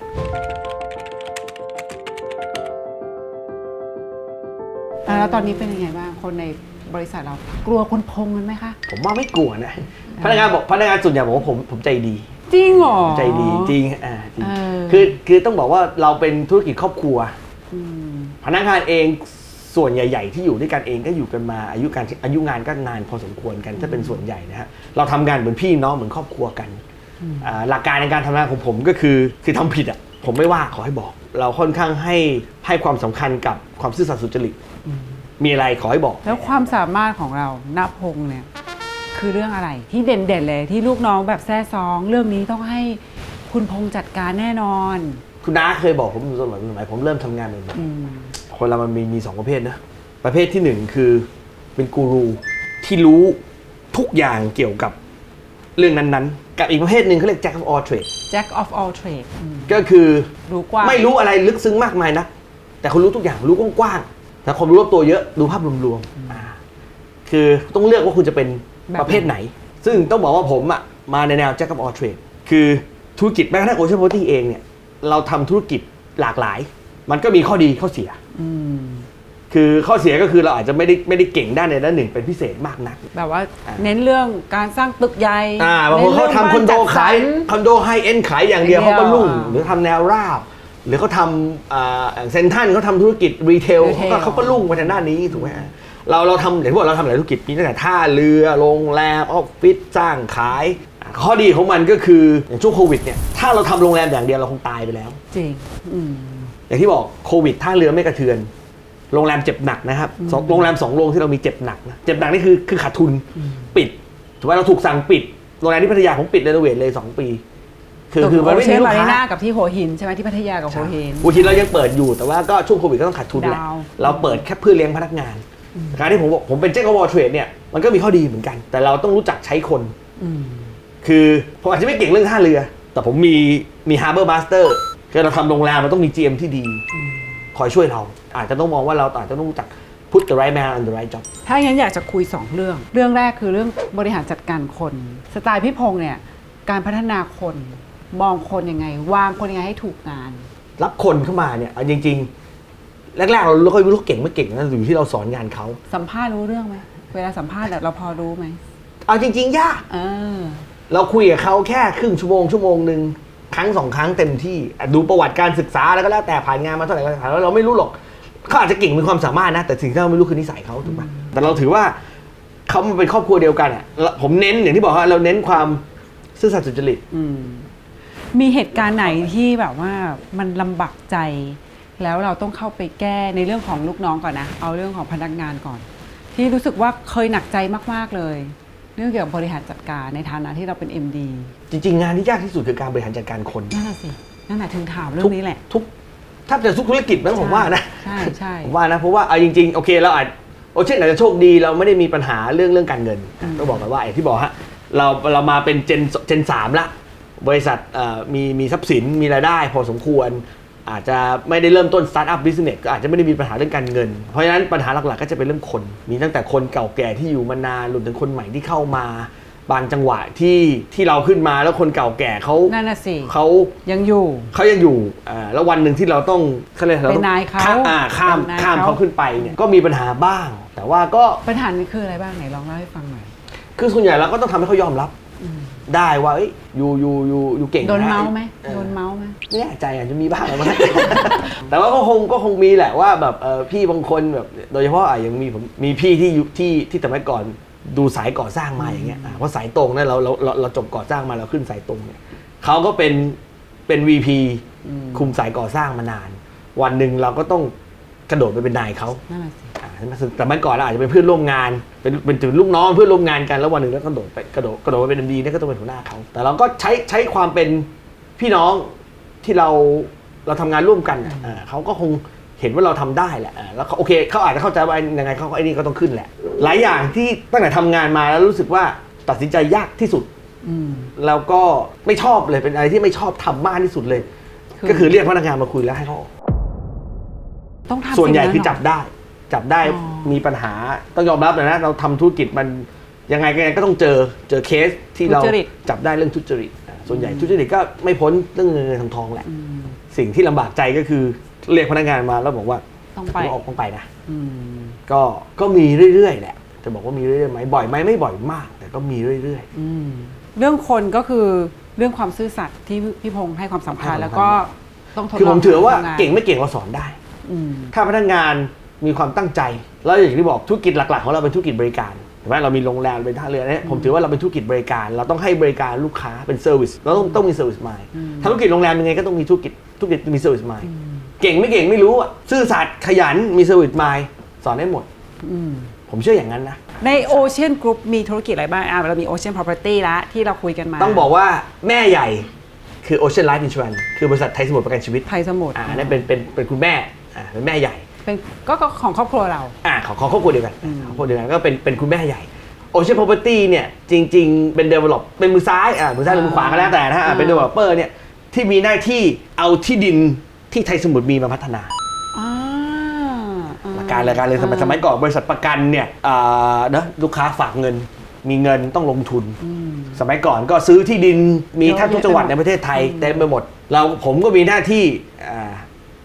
Speaker 2: แล้วตอนนี้เป็นยังไงบ้างคนในบริษัทเรากลัวคนพงกันไหมคะ
Speaker 1: ผมว่าไม่กลัวนะ พนักงานบอกพนักงานส่วนใหญ่บอกว่าผมผมใจดี
Speaker 2: จริงหรอ
Speaker 1: ใจดีจริงอ่าจริงคือคือต้องบอกว่าเราเป็นธุรกิจครอบครัว พนักงานเองส่วนใหญ่ ๆ ที่อยู่ด้วยกันเองก็อยู่กันมาอายุการอายุงานก็นานพอสมควรกันถ้าเป็นส่วนใหญ่นะฮะเราทำงานเหมือนพี่น้องเหมือนครอบครัวกันอ่าหลักการในการทำงานของผมก็คือคือทำผิดอะผมไม่ว่าขอให้บอก เราค่อนข้างให้ให้ความสำคัญกับความซื่อสัตย์สุจริตมีอะไรขอให้บอก
Speaker 2: แล้วความสามารถของเราณพงษ์เนี่ยคือเรื่องอะไรที่เด่นๆเลยที่ลูกน้องแบบแซ่ซอง เรื่องนี้ต้องให้คุณพงษ์จัดการแน่นอน
Speaker 1: คุณน้าเคยบอกผมอยู่สมัยสมัยผมเริ่มทำงานใหม่
Speaker 2: อืม
Speaker 1: ๆคนเรามันมีมีสองประเภทนะ ประเภทที่หนึ่งคือเป็นกูรูที่รู้ทุกอย่างเกี่ยวกับเรื่องนั้นๆ กับอีกประเภทหนึ่งเขาเรียก jack of all trades
Speaker 2: Jack of all trade อืม
Speaker 1: ก็คือ
Speaker 2: รู้กว้าง
Speaker 1: ไม่รู้อะไรลึกซึ้งมากมายนะแต่คุณรู้ทุกอย่างรู้กว้างๆแต่ความรู้รอบตัวเยอะดูภาพรวมๆอ่าคือต้องเลือกว่าคุณจะเป็นประเภทไหน ซึ่งต้องบอกว่าผมอะมาในแนว jack of all trade คือธุรกิจแม้กระทั่งโอเชียนโพตี้เองเนี่ย เราทำธุรกิจหลากหลาย มันก็มีข้อดีข้อเสีย
Speaker 2: อืม
Speaker 1: คือข้อเสียก็คือเราอาจจะไม่ได้ไม่ได้เก่งด้านใดด้านหนึ่งเป็นพิเศษมากนัก
Speaker 2: แบบว่า
Speaker 1: อ่า
Speaker 2: เน้นเรื่องการสร้างตึกใหญ่
Speaker 1: อ่าบางคนเขาทำคอนโดขายคอนโดไฮเอ็นขายอย่างเดียว
Speaker 2: อย่างเดียว
Speaker 1: เขาก็รุ่ง
Speaker 2: อ่า
Speaker 1: หรือทำแนวราบ หรือเขาทำอ่าอย่างเซนทันเขาทำธุรกิจรีเทล
Speaker 2: retail
Speaker 1: เขาก็เขาก็รุ่งไปทางด้านนี้ถูกไหมฮะเราเราทำอย่างที่บอกเราทำหลายธุรกิจมีตั้งแต่ท่าเรือโรงแรมออฟฟิศสร้างขายอ่า ข้อดีของมันก็คืออย่างช่วงโควิดเนี่ยถ้าเราทำโรงแรมอย่างเดียวเราคงตายไปแล้ว
Speaker 2: จริงอืม
Speaker 1: อย่างที่บอกโควิดท่าเรือไม่กระเทือนโรงแรมเจ็บหนักนะครับสองโรงแรมสองโรงที่เรามีเจ็บหนักนะเจ็บหนักนี่คือคือขาดทุนปิดถือว่าเราถูกสั่งปิดโรงแรมที่พัทยาผมปิดเรโนเวทเลย2ปี คือคือมันไม่มี
Speaker 2: เช่น
Speaker 1: ลูก
Speaker 2: มารี
Speaker 1: ค้า
Speaker 2: น่ากับที่หัวหินใช่ไหมที่พัทยากับหัวหิน
Speaker 1: หัวหินเรายังเปิดอยู่แต่ว่าก็ช่วงโควิดก็ต้องขาดทุนแหละ
Speaker 2: ดาว
Speaker 1: เราเปิดแค่เพื่อเลี้ยงพนักงานการที่ผมบอกผมเป็นเจ๊กวอลเทรดเนี่ยมันก็มีข้อดีเหมือนกัน แต่เราต้องรู้จักใช้คน
Speaker 2: อืม
Speaker 1: คือผมอาจจะไม่เก่งเรื่องท่าเรือ แต่ผมมีมีฮาร์เบอร์มาสเตอร์คือเราทำโรงแรมมันต้องมี GM ที่ดี คอยช่วยเรา อาจจะต้องมองว่าเราอาจจะต้องรู้จัก put the right man on the right job
Speaker 2: ถ้าอย่างนั้นอยากจะคุย 2 เรื่อง เรื่องแรกคือเรื่องบริหารจัดการคน สไตล์พี่พงษ์เนี่ย การพัฒนาคน มองคนยังไง วางคนยังไงให้ถูกงาน
Speaker 1: รับคนเข้ามาเนี่ยเอาจริง ๆ แรกๆ เราไม่ค่อยรู้เก่งไม่เก่งนะอยู่ที่เราสอนงานเขา
Speaker 2: สัมภาษณ์รู้เรื่องไหม เวลาสัมภาษณ์อะเราพอรู้ไหม
Speaker 1: เอาจริง ๆ ยาก
Speaker 2: เออ
Speaker 1: เราคุยกับเขาแค่ครึ่งชั่วโมงชั่วโมงหนึ่งครั้งสองครั้งเต็มที่ดูประวัติการศึกษาแล้วก็แล้วแต่ผ่านงานมาเท่าไหร่ก็แล้วแล้วเราไม่รู้หรอกเขาอาจจะเก่งมีความสามารถนะ แต่สิ่งที่เราไม่รู้คือนิสัยเขาถูกปะแต่เราถือว่าเขามาเป็นครอบครัวเดียวกันอะผมเน้นอย่างที่บอกว่าเราเน้นความซื่อสัตย์สุจริต
Speaker 2: อืมมีเหตุการณ์ไหนที่แบบว่ามันลำบากใจ แล้วเราต้องเข้าไปแก้ในเรื่องของลูกน้องก่อนนะ เอาเรื่องของพนักงานก่อน ที่รู้สึกว่าเคยหนักใจมาก ๆเลย เรื่องเกี่ยวกับบริหารจัดการในฐานะที่เราเป็น MD
Speaker 1: จริง ๆ งานที่ยากที่สุดคือการบริหารจัดการคน
Speaker 2: นั่นแหะสินั่นแหละถึงถามเรื่องนี้แหละ
Speaker 1: ทุกถ้าจะทุกธุรกิจนะผมว่านะ
Speaker 2: ใช่ใช่
Speaker 1: ผมว่านะเพราะว่าเอาจริง ๆ โอเคเราอาจโอเช่นอาจจะโชคดีเราไม่ได้มีปัญหาเรื่องเรื่องการเงินต้องบอกกันว่าไอ้ที่บอกฮะเราเรามาเป็นเจนเจนสามละบริษัทเอ่อมีมีทรัพย์สินมีรายได้พอสมควร อาจจะไม่ได้เริ่มต้นสตาร์ทอัพบิสเนสก็อาจจะไม่ได้มีปัญหาเรื่องการเงิน เพราะฉะนั้นปัญหาหลักๆก็จะเป็นเรื่องคน มีตั้งแต่คนเก่าแก่ที่อยู่มานานรวมถึงคนใหม่ที่เข้ามา บางจังหวะที่ที่เราขึ้นมาแล้วคนเก่าแก่เขา
Speaker 2: นั่นน่ะสิ
Speaker 1: เขา
Speaker 2: ยังอยู่
Speaker 1: เขายังอยู่อ่าแล้ววันหนึ่งที่เราต้องเขาเรียกอะไรเราต้อง
Speaker 2: เป็นนายเขา
Speaker 1: ข้มอ่าข้าม
Speaker 2: เป็นนาย
Speaker 1: ข้าม
Speaker 2: เขา
Speaker 1: เขาขึ้นไปเนี่ยก็มีปัญหาบ้าง แต่ว่าก็
Speaker 2: ปัญหานี้คืออะไรบ้างไหนลองเล่าให้ฟังหน่อย
Speaker 1: คือส่วนใหญ่เราก็ต้องทำให้เขายอมรับ ได้ว่าเอ้ยอยู่อยู่อยู่อยู่เก่งะ
Speaker 2: โดนเมาส์ไหม
Speaker 1: ออ
Speaker 2: โดนเมาส์ ไหม
Speaker 1: ไม่แน่ใจอาจจะมีบ้างอะไรบ้างแต่ว่าก็คงก็คงมีแหละว่าแบบเออพี่บางคนแบบโดยเฉพาะอะยังมีผมมีพี่ที่อยู่ที่ที่แต่เมื่อก่อนดูสายก่อสร้างมาอย่างเงี้ยอะเพราะสายตรงเนี่ยเราเราเราเราจบก่อสร้างมาเราขึ้นสายตรงเนี่ยเขาก็เป็นเป็น VP คุมสายก่อสร้างมานาน วันหนึ่งเราก็ต้องกระโดดไปเป็นนายเขา
Speaker 2: นั่นแหละสิ
Speaker 1: อ่าแต่เมื่อก่อนเราอาจจะเป็นเพื่อนร่วมงาน เป็นเป็นถึงลูกน้องเพื่อนร่วมงานกันแล้ววันหนึ่งแล้วกระโดดไปกระโดดกระโดดไปเป็นดีเนี่ยก็ต้องเป็นหัวหน้าเขาแต่เราก็ใช้ใช้ความเป็นพี่น้อง ที่เราเราทำงานร่วมกันอะอ่าเขาก็คงเห็นว่าเราทำได้แหละอ่าแล้วเขาโอเคเขาอาจจะเข้าใจว่ายังไงเขาก็ไอ้นี่ก็ต้องขึ้นแหละ หลายอย่างที่ตั้งแต่ทำงานมาแล้วรู้สึกว่าตัดสินใจยากที่สุด
Speaker 2: อืม
Speaker 1: แล้วก็ไม่ชอบเลยเป็นอะไรที่ไม่ชอบทำมากที่สุดเลย
Speaker 2: คือ
Speaker 1: ก็คือเรียกพนักงานมาคุยแล้วให้เขาออก
Speaker 2: ต้องทำ
Speaker 1: ส่วนใหญ่
Speaker 2: สิ่ง
Speaker 1: คือจับได้ จับได้
Speaker 2: อ๋อ
Speaker 1: มีปัญหาต้องยอมรับเลยนะ เราทำธุรกิจมันยังไงก็ต้องเจอเจอเคสที่เรา
Speaker 2: ทุจริต
Speaker 1: จับได้เรื่องทุจริตอะ ส่วนใหญ่ทุจริตก็ไม่พ้นเรื่องเงินเงินทองทองแหละ
Speaker 2: อืม
Speaker 1: สิ่งที่ลำบากใจก็คือเรียกพนักงานมาแล้วบอกว่า
Speaker 2: ต้องไป
Speaker 1: คุณออกต้องไปนะ
Speaker 2: อืม
Speaker 1: ก็ก็มีเรื่อยๆแหละจะบอกว่ามีเรื่อยๆไหมบ่อยไหมไม่บ่อยมาก แต่ก็มีเรื่อย
Speaker 2: อืมเรื่องคนก็คือเรื่องความซื่อสัตย์ที่พี่พงษ์ให้ความสำคัญแล้วก็ต้องทด
Speaker 1: ๆคือ
Speaker 2: ล
Speaker 1: ผ
Speaker 2: อง
Speaker 1: มถือว่า
Speaker 2: ทำน
Speaker 1: เก่งไม่เก่งเราสอนได้
Speaker 2: อืม
Speaker 1: ถ้าพนักงานมีความตั้งใจ แล้วอย่างที่บอกธุรกิจหลัก ๆ ของเราเป็นธุรกิจบริการ ถูกไหมเรามีโรงแรมเป็นท่าเรือเนี่ยผมถือว่าเราเป็นธุรกิจบริการ เราต้องให้บริการลูกค้าเป็นเซอร์วิสเราต้องต้องมีเซอร์วิสมายธุรกิจโรงแรมยังไงก็ต้องมีธุรกิจธุรกิจมีเซอร์วิสมายเก่งไม่เก่งไม่รู้อะซื่อสัตย์ขยันมีเซอร์วิสมายสอนได้หมด
Speaker 2: อืม
Speaker 1: ผมเชื่ออย่างนั้นนะ
Speaker 2: ในโอเชียนกรุ๊ปมีธุรกิจอะไรบ้างอะเรามีโอเชียน property ละที่เราคุยกันมา
Speaker 1: ต้องบอกว่าแม่ใหญ่คือ Ocean Life Insurance คือบริษัทไทยสมุทรประกันชีวิต
Speaker 2: ไทยสมุทร
Speaker 1: อ่านั่นเป็นเป็นเป็นคุณแม่อ่าเป็นแม่ใหญ่
Speaker 2: เป็นก็ก็ของครอบครัวเรา
Speaker 1: อ่าของของครอบครัวเดียวกัน
Speaker 2: อืม
Speaker 1: ครอบครัวเดียวกันก็เป็นเป็นคุณแม่ใหญ่ Ocean Property เนี่ยจริง ๆ เป็น develop เป็นมือซ้ายอ่ามือซ้ายหรือมือขวาก็แล้วแต่นะฮะอ่าเป็น developer เนี่ยที่มีหน้าที่เอาที่ดินที่ไทยสมุทรมีมาพัฒนา
Speaker 2: อ่าอ่
Speaker 1: หลักการหลักการเลยสมัยสมัยก่อนบริษัทประกันเนี่ยอ่าเนอะลูกค้าฝากเงิน มีเงินต้องลงทุน
Speaker 2: อืม
Speaker 1: สมัยก่อนก็ซื้อที่ดินมี
Speaker 2: เยอะ
Speaker 1: แทบทุกจังหวัด
Speaker 2: แยะไปหมด
Speaker 1: ในประเทศไทย
Speaker 2: อืม
Speaker 1: เต็มไปหมด เราผมก็มีหน้าที่อ่า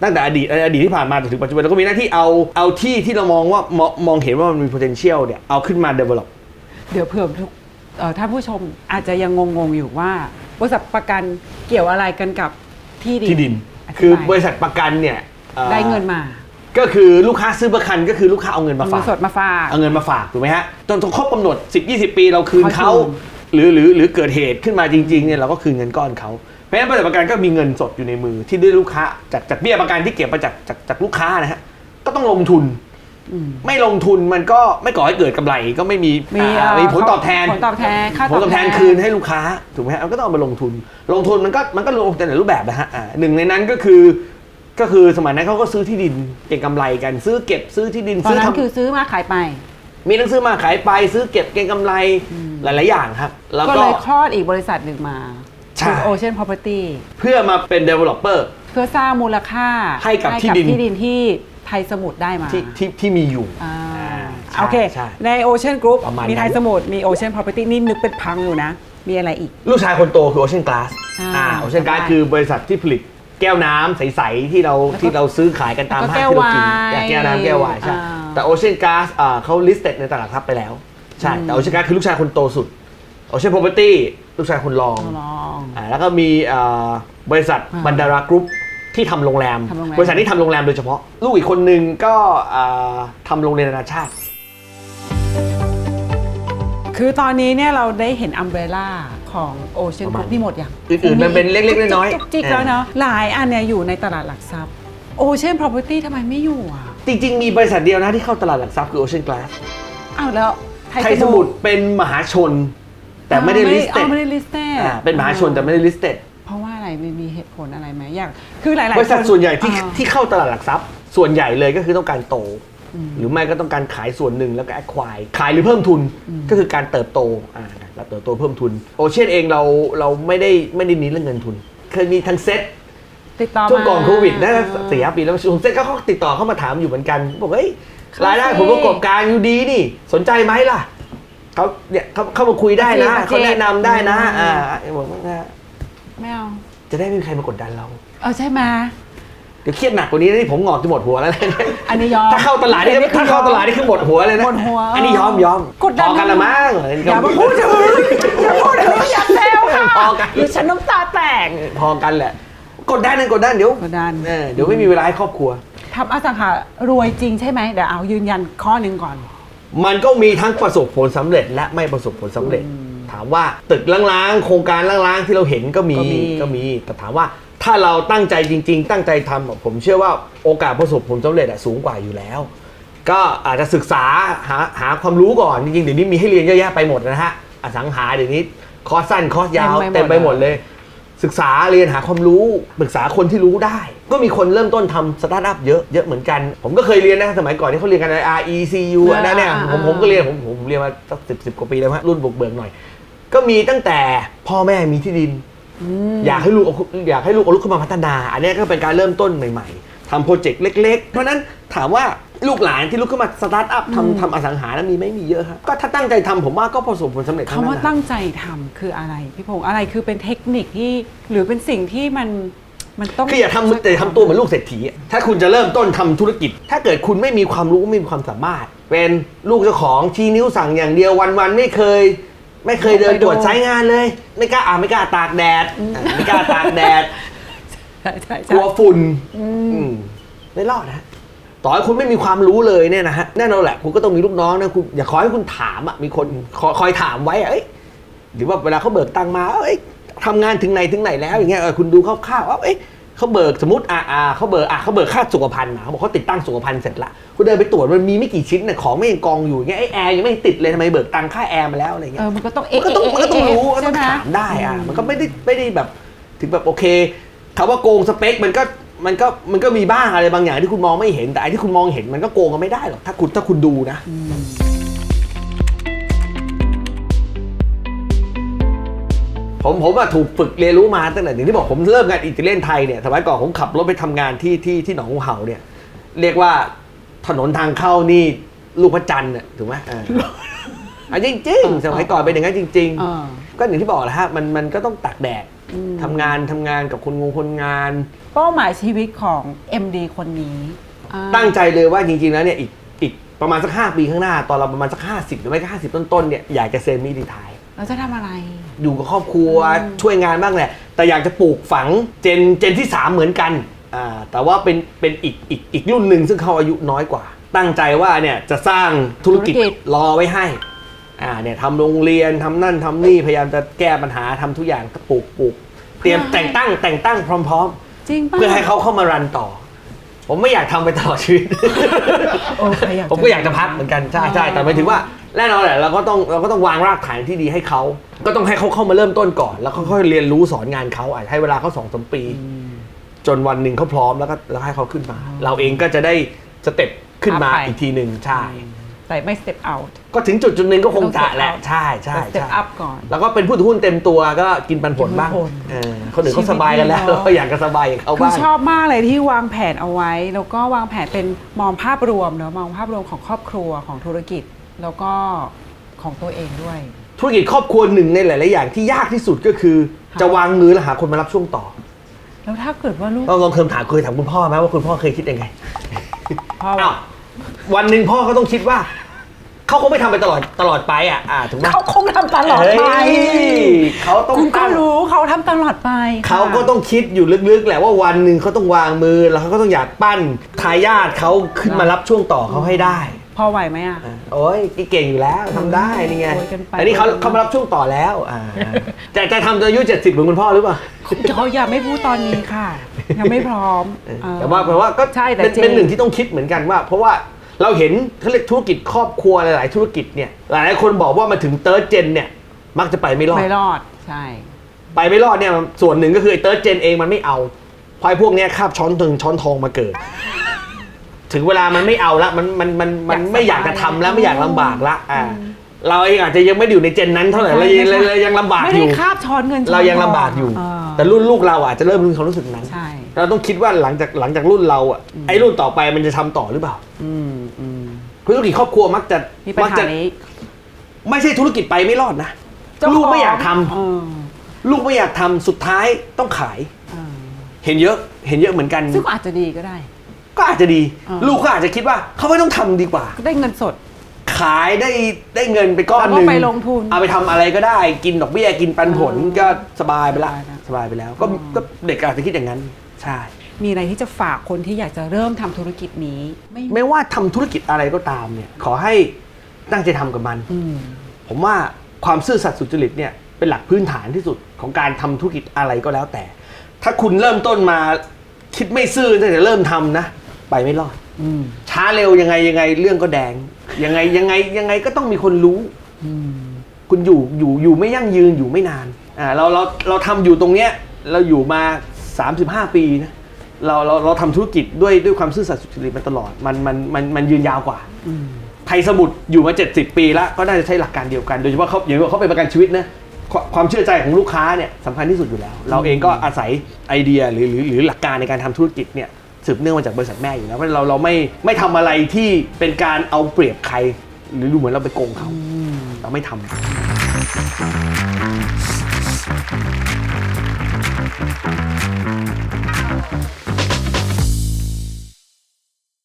Speaker 1: ตั้งแต่อดีตอดีตที่ผ่านมาจนถึงปัจจุบันเราก็มีหน้าที่เอาเอาที่ที่เรามองว่ามองมองเห็นว่ามันมี potential เนี่ยเอาขึ้นมา develop
Speaker 2: เดี๋ยวเผื่อทุกเอ่อท่านผู้ชมอาจจะยังงงๆอยู่ว่าบริษัทประกันเกี่ยวอะไรกันกับที่ดิน
Speaker 1: ที่ดิน
Speaker 2: ธิาย
Speaker 1: คือบริษัทประกันเนี่ยอ่อ
Speaker 2: ได้เงินมา
Speaker 1: ก็คือลูกค้าซื้อประกันก็คือลูกค้าเอาเงินมา
Speaker 2: เอา
Speaker 1: ฝา
Speaker 2: เงิ
Speaker 1: ก
Speaker 2: นสดมาฝาก
Speaker 1: เอาเงินมาฝากถูกไหมฮะจนจนครบกำหนด 10 20 ปีเราคืน
Speaker 2: ค่อย
Speaker 1: เขา
Speaker 2: คืน
Speaker 1: หรือหรือหรือเกิดเหตุขึ้นมาจริงๆเนี่ยเราก็คืนเงินก้อนเขาเพราะฉะนั้นบริษัทประกันก็มีเงินสดอยู่ในมือที่ได้ลูกค้าจากจากเบี้ยประกันที่เก็บมาจากจากจากลูกค้านะฮะก็ต้องลงทุน
Speaker 2: อืม
Speaker 1: ไม่ลงทุนมันก็ไม่ก่อให้เกิดกำไรก็ไม่มี
Speaker 2: มี
Speaker 1: อ่า
Speaker 2: เอ่อ
Speaker 1: มีผลตอบแทน
Speaker 2: ผลตอบแทนค่า
Speaker 1: ผลตอบแทนคืนให้ลูกค้าถูกไหมฮะมันก็ต้องเอามาลงทุน ลงทุนมันก็มันก็ลงแต่ในรูปแบบนะฮะอ่าหนึ่งในนั้นก็คือก็คือสมัยนั้นเขาก็ซื้อที่ดินเก็งกำไรกันซื้อเก็บซื้อที่ดิน
Speaker 2: ตอน
Speaker 1: ซื้อ
Speaker 2: นั้น
Speaker 1: ทำ
Speaker 2: คือซื้อมาขายไป
Speaker 1: มีทั้งซื้อมาขายไปซื้อเก็บเก็งกำไรหลาย ๆ อย่างครับ แล้ว
Speaker 2: ก็
Speaker 1: ก็
Speaker 2: เลยคลอดอีกบริษัทหนึ่งมา
Speaker 1: ใช่
Speaker 2: คือ Ocean Property
Speaker 1: เพื่อมาเป็น developer
Speaker 2: เพื่อสร้างมูลค่า
Speaker 1: ให้กับที่ดิน
Speaker 2: ที่ดินที่ไทยสมุทรได้มา
Speaker 1: ที่ที่ที่มีอยู่
Speaker 2: อ่า
Speaker 1: ใช่
Speaker 2: โอเค
Speaker 1: ใช่
Speaker 2: ใน Ocean Group
Speaker 1: ประมาณ
Speaker 2: มีไทย
Speaker 1: นั้น
Speaker 2: สมุทรมี Ocean Property นี่นึกเป็นพังอยู่นะ มีอะไรอีก
Speaker 1: ลูกชายคนโตคือ Ocean Glass
Speaker 2: อ่า
Speaker 1: อ่า Ocean Glass
Speaker 2: จำได้
Speaker 1: คือบริษัทที่ผลิต แก้วน้ำใสๆที่เรา
Speaker 2: แล้วก็
Speaker 1: ที่เราซื้อขายกันตาม
Speaker 2: แล้วก็
Speaker 1: ห้างที่เรากิน
Speaker 2: แก้ววาย
Speaker 1: แก้วน้ำแก้ววายใช่
Speaker 2: อ่า
Speaker 1: แต่ Ocean Glass อ่าเขา listed ในตลาดหลักทรัพย์ไปแล้ว ใช่ แต่ Ocean Glass คือลูกชายคนโตสุด Ocean Property ลูกชายคนรอง
Speaker 2: ลอง
Speaker 1: อ่าแล้วก็มีอ่าบริษัท
Speaker 2: อ่า
Speaker 1: บันดารากรุ๊ปที่ทำโรงแรม
Speaker 2: ทำโรงแรม
Speaker 1: บริษัทที่ทำโรงแรมโดยเฉพาะ ลูกอีกคนนึงก็อ่าทำโรงเรียนนานาชาติ
Speaker 2: คือตอนนี้เนี่ยเราได้เห็นอัมเบรล่า ของ Ocean
Speaker 1: ประมาณ
Speaker 2: Group นี่หมดอย่าง
Speaker 1: อื่นๆมันเป็นเล็กๆน้อยๆ
Speaker 2: จุกจิกๆแล้วเนาะหลายอันเนี่ยอยู่ในตลาดหลักทรัพย์ Ocean Property ทำไมไม่อยู่อะ
Speaker 1: จริง ๆ มีบริษัทเดียวนะที่เข้าตลาดหลักทรัพย์คือ Ocean Glass
Speaker 2: อ้าวแล้ว
Speaker 1: ไทยสมุทรเป็นมหาชน แต่ไม่ได้
Speaker 2: อ๋อ
Speaker 1: listed
Speaker 2: ไม่ได้ listed
Speaker 1: อ่าเป็นมหาชนแต่ไม่ได้ listed
Speaker 2: เพราะว่าอะไรมันมีเหตุผลอะไรไหมอย่างคือหลายๆ
Speaker 1: บริษัท
Speaker 2: คน
Speaker 1: ส่วนใหญ่ที่
Speaker 2: อ่า
Speaker 1: ที่เข้าตลาดหลักทรัพย์ ส่วนใหญ่เลยก็คือต้องการโต
Speaker 2: อืม
Speaker 1: หรือไม่ก็ต้องการขายส่วนหนึ่งแล้วก็ acquire ขายหรือเพิ่มทุนก็คือการเติบโตอ่า เราเติบโตเพิ่มทุน โอเชียนเองเราเราไม่ได้ไม่ได้มีเรื่องเงินทุน เคยมีทั้งเซ็ต
Speaker 2: ติดต่อ
Speaker 1: ช่วงก่อน
Speaker 2: มา
Speaker 1: โควิดน่าจะสี่ห้าปีแล้วช่วงเซ็ตเขาก็ติดต่อเข้ามาถามอยู่เหมือนกันบอกเฮ้ยรายได้ผลประกอบการอยู่ดีนี่ สนใจไหมล่ะเขาเนี่ยเขาเข้ามาคุยได้นะเขาแนะนำได้นะ อ่าบอกว่า
Speaker 2: ไม่เอา
Speaker 1: จะได้ไม่มีใครมากดดันเรา
Speaker 2: เออใช่ไหม
Speaker 1: เดี๋ยวเครียดหนักกว่านี้นะที่ผมงอกจะหมดหัวแล้วนะ
Speaker 2: อันนี้ยอม
Speaker 1: ถ้าเข้าตลาดนี่
Speaker 2: อันนี้คือ
Speaker 1: ถ้าเข้าตลาดนี่คือหมดหัวเลยนะ
Speaker 2: หมดหัว
Speaker 1: อันนี้ยอมยอม
Speaker 2: กดดัน
Speaker 1: พอกันละมั้ง
Speaker 2: อย่ามาพูดถึงอย่าพูดถึงอย่าแซวค่ะ
Speaker 1: พอกัน
Speaker 2: หรือฉันน้ำตาแตก
Speaker 1: พอกันแหละ กดดันนะกดดันเดี๋ยว
Speaker 2: กดดัน
Speaker 1: เออเดี๋ยวไม่มีเวลาให้ครอบครัว
Speaker 2: ทำอสังหารวยจริงใช่ไหมเดี๋ยวเอายืนยันข้อหนึ่งก่อน
Speaker 1: มันก็มีทั้งประสบผลสำเร็จและไม่ประสบผลสำเร็จ ถามว่าตึกล้างๆโครงการล้างๆที่เราเห็นก็มี
Speaker 2: ก็มี
Speaker 1: ก็มีแต่ถามว่า ถ้าเราตั้งใจจริง ๆ ตั้งใจทำอะผมเชื่อว่าโอกาสประสบผลสำเร็จอะสูงกว่าอยู่แล้ว ก็อาจจะศึกษาหาหาความรู้ก่อนจริงๆเดี๋ยวนี้มีให้เรียนเยอะแยะไปหมดนะฮะอสังหาเดี๋ยวนี้คอร์สสั้นคอร์สยาว
Speaker 2: เต็
Speaker 1: เต็
Speaker 2: ม
Speaker 1: ม
Speaker 2: ไป
Speaker 1: ไป
Speaker 2: ห
Speaker 1: ห
Speaker 2: ม
Speaker 1: ม
Speaker 2: ด
Speaker 1: ดเลย ศึกษาเรียนหาความรู้ปรึกษาคนที่รู้ได้ ก็มีคนเริ่มต้นทำสตาร์ทอัพเยอะเยอะเหมือนกัน ผมก็เคยเรียนนะสมัยก่อนที่เขาเรียนกันใน RECU อันนั้นเนี่ย
Speaker 2: อ่า
Speaker 1: ผมผมก็เรียนผมผมผมเรียนมาสักสิบสิบกว่าปีแล้วฮะรุ่นบุกเบิกหน่อย ก็มีตั้งแต่พ่อแม่มีที่ดิน อยากให้ลูกเอาอยากให้ลูกเอาลูกขึ้นมาพัฒนา อันเนี้ยก็เป็นการเริ่มต้นใหม่ๆทำโปรเจกต์เล็ก ๆ เพราะฉะนั้นถามว่าลูกหลานที่ลุกขึ้นมาสตาร์ทอัพทำทำอสังหาแล้วมีไหม่มีเยอะครับก็ถ้าตั้งใจทำผมว่าก็ประสบผลสำเร็จทั้ง
Speaker 2: คำ
Speaker 1: นั้
Speaker 2: ว่าน
Speaker 1: นะ
Speaker 2: ตั้งใจทำคืออะไรพี่พงษ์อะไรคือเป็นเทคนิคที่หรือเป็นสิ่งที่มันมันต้อง
Speaker 1: คืออย่าทำแต่ทำตัวเหมือนลูกเศรษฐีอะถ้าคุณจะเริ่มต้นทำธุรกิจ ถ้าเกิดคุณไม่มีความรู้ไม่มีความสามารถ เป็นลูกเจ้าของชี้นิ้วสั่งอย่างเดียววันๆไม่เคย ไม่เคยเดินตรวจใช้งานเลย ไม่กล้าอ่าไม่กล้าตากแดดอะไม่กล้าตากแดด
Speaker 2: ใช่ใช่
Speaker 1: ก
Speaker 2: ใช่
Speaker 1: ลัวฝุ่นอืมไม่รอดนะฮะต่อให้คุณไม่มีความรู้เลยเนี่ยนะฮะแน่นอนแหละ คุณก็ต้องมีลูกน้องนะคุณอย่าขอให้คุณถามอะมีคนคอยคอยถามไว้อะเอ้ยหรือว่าเวลาเขาเบิกตังค์มาเอ้ยทำงานถึงไหนถึงไหนแล้วอย่างเงี้ยเออคุณดูคร่าวๆว่าเอ้ย เขาเบิกสมมติอ่าอ่าเขาเบิกอะเขาเบิกค่าสุขภัณฑ์มาเขาบอกเขาติดตั้งสุขภัณฑ์เสร็จละคุณเดินไปตรวจมันมีไม่กี่ชิ้นน่ะของไม่ยังกองอยู่อย่างเงี้ยไอ้แอร์ยังไม่ติดเลยทำไมเบิกตังค่าแอร์มาแล้วอะไรเงี้
Speaker 2: เอยอมันก็ต้อง
Speaker 1: มันก็ต้องมันก็ต้องรู้ก็
Speaker 2: ใช่
Speaker 1: ต้อง
Speaker 2: ไหม
Speaker 1: ถามได้อะมันก็ไม่ได้ไม่ได้แบบถึงแบบโอเคคำว่าโกงสเปคมันก็มันก็มันก็มีบ้างอะไรบางอย่างที่คุณมองไม่เห็นแต่ไอ้ที่คุณมองเห็นมันก็โกงกันไม่ได้หรอกถ้าคุณถ้าคุณดูนะ ผมผมอะถูกฝึกเรียนรู้มาตั้งแต่อย่างที่บอกผมเริ่มงานอิตาเลียนไทยเนี่ยสมัยก่อนผมขับรถไปทำงานที่ที่ที่หนองงูเห่าเนี่ย เรียกว่าถนนทางเข้านี่ลูกพระจันทร์น่ะถูกไหมเอออะจริงๆสมัยก่อนเป็นอย่างนั้นจริง
Speaker 2: เออ
Speaker 1: ๆก็อย่างที่บอกแหละฮะมันมันก็ต้องตากแดดทำงานทำงานกับคนงงคนงาน
Speaker 2: เป้าหมายชีวิตของ MD คนนี้อ่า
Speaker 1: ตั้งใจเลยว่าจริงๆแล้วเนี่ยอีกอีกประมาณสักห้าปีข้างหน้า ตอนเราประมาณสักห้าสิบหรือไม่ก็ห้าสิบต้นๆเนี่ยอยากจะเซมิดีไทย
Speaker 2: เราจะทำอะไร
Speaker 1: อยู่กับครอบครัวช่วยงานบ้างแหละ แต่อยากจะปลูกฝังเจนเจนที่ 3 เหมือนกันอ่าแต่ว่าเป็นเป็นอีกอีกอีกรุ่นหนึ่งซึ่งเขาอายุน้อยกว่า ตั้งใจว่าเนี่ยจะสร้างธุรกิจ
Speaker 2: ธุรกิจ
Speaker 1: รอไว้ให้อ่าเนี่ยทำโรงเรียนทำนั่นทำนี่พยายามจะแก้ปัญหาทำทุกอย่างปลูกปลูกเตรียมแต่งตั้งแต่งตั้งพร้อม
Speaker 2: จริง
Speaker 1: ๆ
Speaker 2: ป่ะ
Speaker 1: เพื่อให้เขาเข้ามารันต่อ ผมไม่อยากทำไปตลอดชีวิต
Speaker 2: โอ้ใครอยากจะ
Speaker 1: ผมก็อยากจะพักเหมือนกัน ใช่ใช่แต่หมายถึงว่า แน่นอนแหละเราก็ต้องเราก็ต้องวางรากฐานที่ดีให้เขา ก็ต้องให้เขาเข้ามาเริ่มต้นก่อน แล้วค่อยๆเรียนรู้สอนงานเขาอาจจะให้เวลาเขาสองสามปี จนวันหนึ่งเขาพร้อมแล้วก็แล้วให้เขาขึ้นมา เราเองก็จะได้สเต็ปขึ้นมา
Speaker 2: อัพไป
Speaker 1: อีกทีหนึ่งใช่
Speaker 2: แต่ไม่ step out
Speaker 1: ก็ถึงจุดจุดหนึ่งก็คงจะ
Speaker 2: ต้อง step
Speaker 1: แหละ
Speaker 2: out
Speaker 1: ใช่ใช่
Speaker 2: แต่ step
Speaker 1: ใช่
Speaker 2: up ก่อน
Speaker 1: แล้วก็เป็นผู้ถือหุ้นเต็มตัวก็กินปันผลบ้าง
Speaker 2: กินปันผล
Speaker 1: เออคนอื่นเขาสบายกันแล้ว
Speaker 2: ชีวิตดีเนอะ
Speaker 1: เราก็อยากจะสบายกับเขา
Speaker 2: คือ
Speaker 1: บ้าง
Speaker 2: ชอบมากเลยที่วางแผนเอาไว้ แล้วก็วางแผนเป็นมองภาพรวมเนอะมองภาพรวมของครอบครัวของธุรกิจ แล้วก็ของตัวเองด้วย
Speaker 1: ธุรกิจครอบครัวหนึ่งในหลาย ๆ อย่างที่ยากที่สุดก็คือ
Speaker 2: ค่ะ
Speaker 1: จะวางมือและหาคนมารับช่วงต่อ
Speaker 2: แล้วถ้าเกิดว่าลูก
Speaker 1: ต้องลองเคยถามเคยถามคุณพ่อไหมว่าคุณพ่อเคยคิดยังไง
Speaker 2: พ่อ
Speaker 1: อ้าววันหนึ่งพ่อก็ต้องคิดว่า เขาคงไม่ทำไปตลอดตลอดไปอะอ่าถูกไหม
Speaker 2: เขาคงทำตลอดไป
Speaker 1: เฮ้ยเขาต้อง
Speaker 2: คุณก็
Speaker 1: ตั้ง
Speaker 2: รู้เขาทำตลอดไปค่ะ
Speaker 1: เขาก็ต้องคิดอยู่ลึกๆ แหละว่าวันหนึ่งเขาต้องวางมือแล้วเขาก็ต้องอยากปั้นทายาทเขาขึ้นมารับช่วงต่อเขาให้ได้
Speaker 2: พอไหวไหมอะ
Speaker 1: อ่าโอ้ยเก่งอยู่แล้วทำได้นี่ไง
Speaker 2: โอ้ยกันไป
Speaker 1: อันนี้เขาเขามารับช่วงต่อแล้วอ่าจะจะทำจนอายุ70เหมือนคุณพ่อหรือเปล่า
Speaker 2: เขาอย่าไม่พูดตอนนี้ค่ะ ยังไม่พร้อมเออ
Speaker 1: แต่ว่าแปลว่าก็
Speaker 2: ใช่แต่
Speaker 1: เป็น
Speaker 2: จริง
Speaker 1: เป็นหนึ่งที่ต้องคิดเหมือนกันว่า เพราะว่าเราเห็นเขาเรียกธุรกิจครอบครัวหลาย ๆ ธุรกิจเนี่ยหลายๆคนบอกว่ามาถึงเติร์ดเจนเนี่ย มักจะไปไม่รอด
Speaker 2: ไม่รอดใช่
Speaker 1: ไปไม่รอดเนี่ยส่วนหนึ่งก็คือไอ้เติร์ดเจนเองมันไม่เอาเพราะไอ้พวกเนี้ยคาบช้อนถึงช้อนทองมาเกิด ถึงเวลามันไม่เอาละมันมันมันมันไม่อยากจะทำแล้วไม่อยากลำบากละอ่าเราเองอาจจะยังไม่ได้อยู่ในเจนนั้นเท่าไหร่เรายังเราเรายังลำบาก
Speaker 2: ไม่
Speaker 1: อ
Speaker 2: ได้
Speaker 1: ยู่
Speaker 2: คาบช้อนเงินช้อน
Speaker 1: เรายังลำบากอยู่
Speaker 2: เแต่
Speaker 1: รุ่นลูกเราอาจจะเริ่มมีความรู้สึกนั้น
Speaker 2: ใช่
Speaker 1: เราต้องคิดว่าหลังจากหลังจากรุ่นเราอะไอ้รุ่นต่อไปมันจะทำต่อหรือเปล่า
Speaker 2: อืมอืม
Speaker 1: ธุรกิจครอบครัวมักจะ
Speaker 2: มีปัญ
Speaker 1: มั
Speaker 2: หา
Speaker 1: จะ
Speaker 2: นี้
Speaker 1: ไม่ใช่ธุรกิจไปไม่รอดนะ
Speaker 2: เจ้ขง
Speaker 1: ลูกไม่อยากทำ
Speaker 2: เออ
Speaker 1: ลูกไม่อยากทำสุดท้ายต้องขาย
Speaker 2: เออ
Speaker 1: เห็นเยอะเห็นเยอะเหมือนกัน
Speaker 2: ซึ่งก็อาจจะดีก็ได้
Speaker 1: ก็อาจจะดี
Speaker 2: อ่า
Speaker 1: ลูกก็อาจจะคิดว่าเขาไม่ต้องทำดีกว่า
Speaker 2: ก็ได้เงินสด
Speaker 1: ขายได้ได้เงินไปก้อน
Speaker 2: แล้ว
Speaker 1: ห
Speaker 2: ก็
Speaker 1: นึ่ง
Speaker 2: ไปลงทุน
Speaker 1: เอาไปทำอะไรก็ได้ กินดอกเบี้ยกินปันผล
Speaker 2: อ่า
Speaker 1: ก็สบายไปละ
Speaker 2: สบายนะ
Speaker 1: สบายไปแล้ว ก็
Speaker 2: อืม
Speaker 1: ก็เด็กอาจจะคิดอย่างนั้น ใช่
Speaker 2: มีอะไรที่จะฝากคนที่อยากจะเริ่มทำธุรกิจนี้ไม่
Speaker 1: ไม่ว่าทำธุรกิจอะไรก็ตามเนี่ย ขอให้ตั้งใจทำกับมัน
Speaker 2: อืม
Speaker 1: ผมว่าความซื่อสัตย์สุจริตเนี่ยเป็นหลักพื้นฐานที่สุดของการทำธุรกิจอะไรก็แล้วแต่ ถ้าคุณเริ่มต้นมาคิดไม่ซื่อตั้งแต่เริ่มทำนะ ไปไม่รอด
Speaker 2: อืม
Speaker 1: ช้าเร็วยังไงยังไงเรื่องก็แดง ยังไงยังไงยังไงก็ต้องมีคนรู้
Speaker 2: อืม
Speaker 1: คุณอยู่อยู่อยู่ไม่ยั่งยืนอยู่ไม่นานอ่าเราเราเราทำอยู่ตรงเนี้ย เราอยู่มา 35 ปีนะเราเราเราทำธุรกิจด้วยด้วยความซื่อสัตย์สุจริตมาตลอดมันมันมันมันยืนยาวกว่า
Speaker 2: อืม
Speaker 1: ไทยสมุทรอยู่มา 70 ปีแล้วก็น่าจะใช้หลักการเดียวกันโดยเฉพาะเขาอย่างที่บอกเขาเป็นประกันชีวิตนะควความเชื่อใจของลูกค้าเนี่ยสำคัญที่สุดอยู่แล้ว เราเองก็อาศัยไอเดียหรือหรือหรือหลักการในการทำธุรกิจเนี่ย สืบเนื่องมาจากบริษัทแม่อยู่แล้วเพราะเราเราไม่ไม่ทำอะไรที่เป็นการเอาเปรียบใคร หรือดูเหมือนเราไปโกงเขา เราไม่ทำ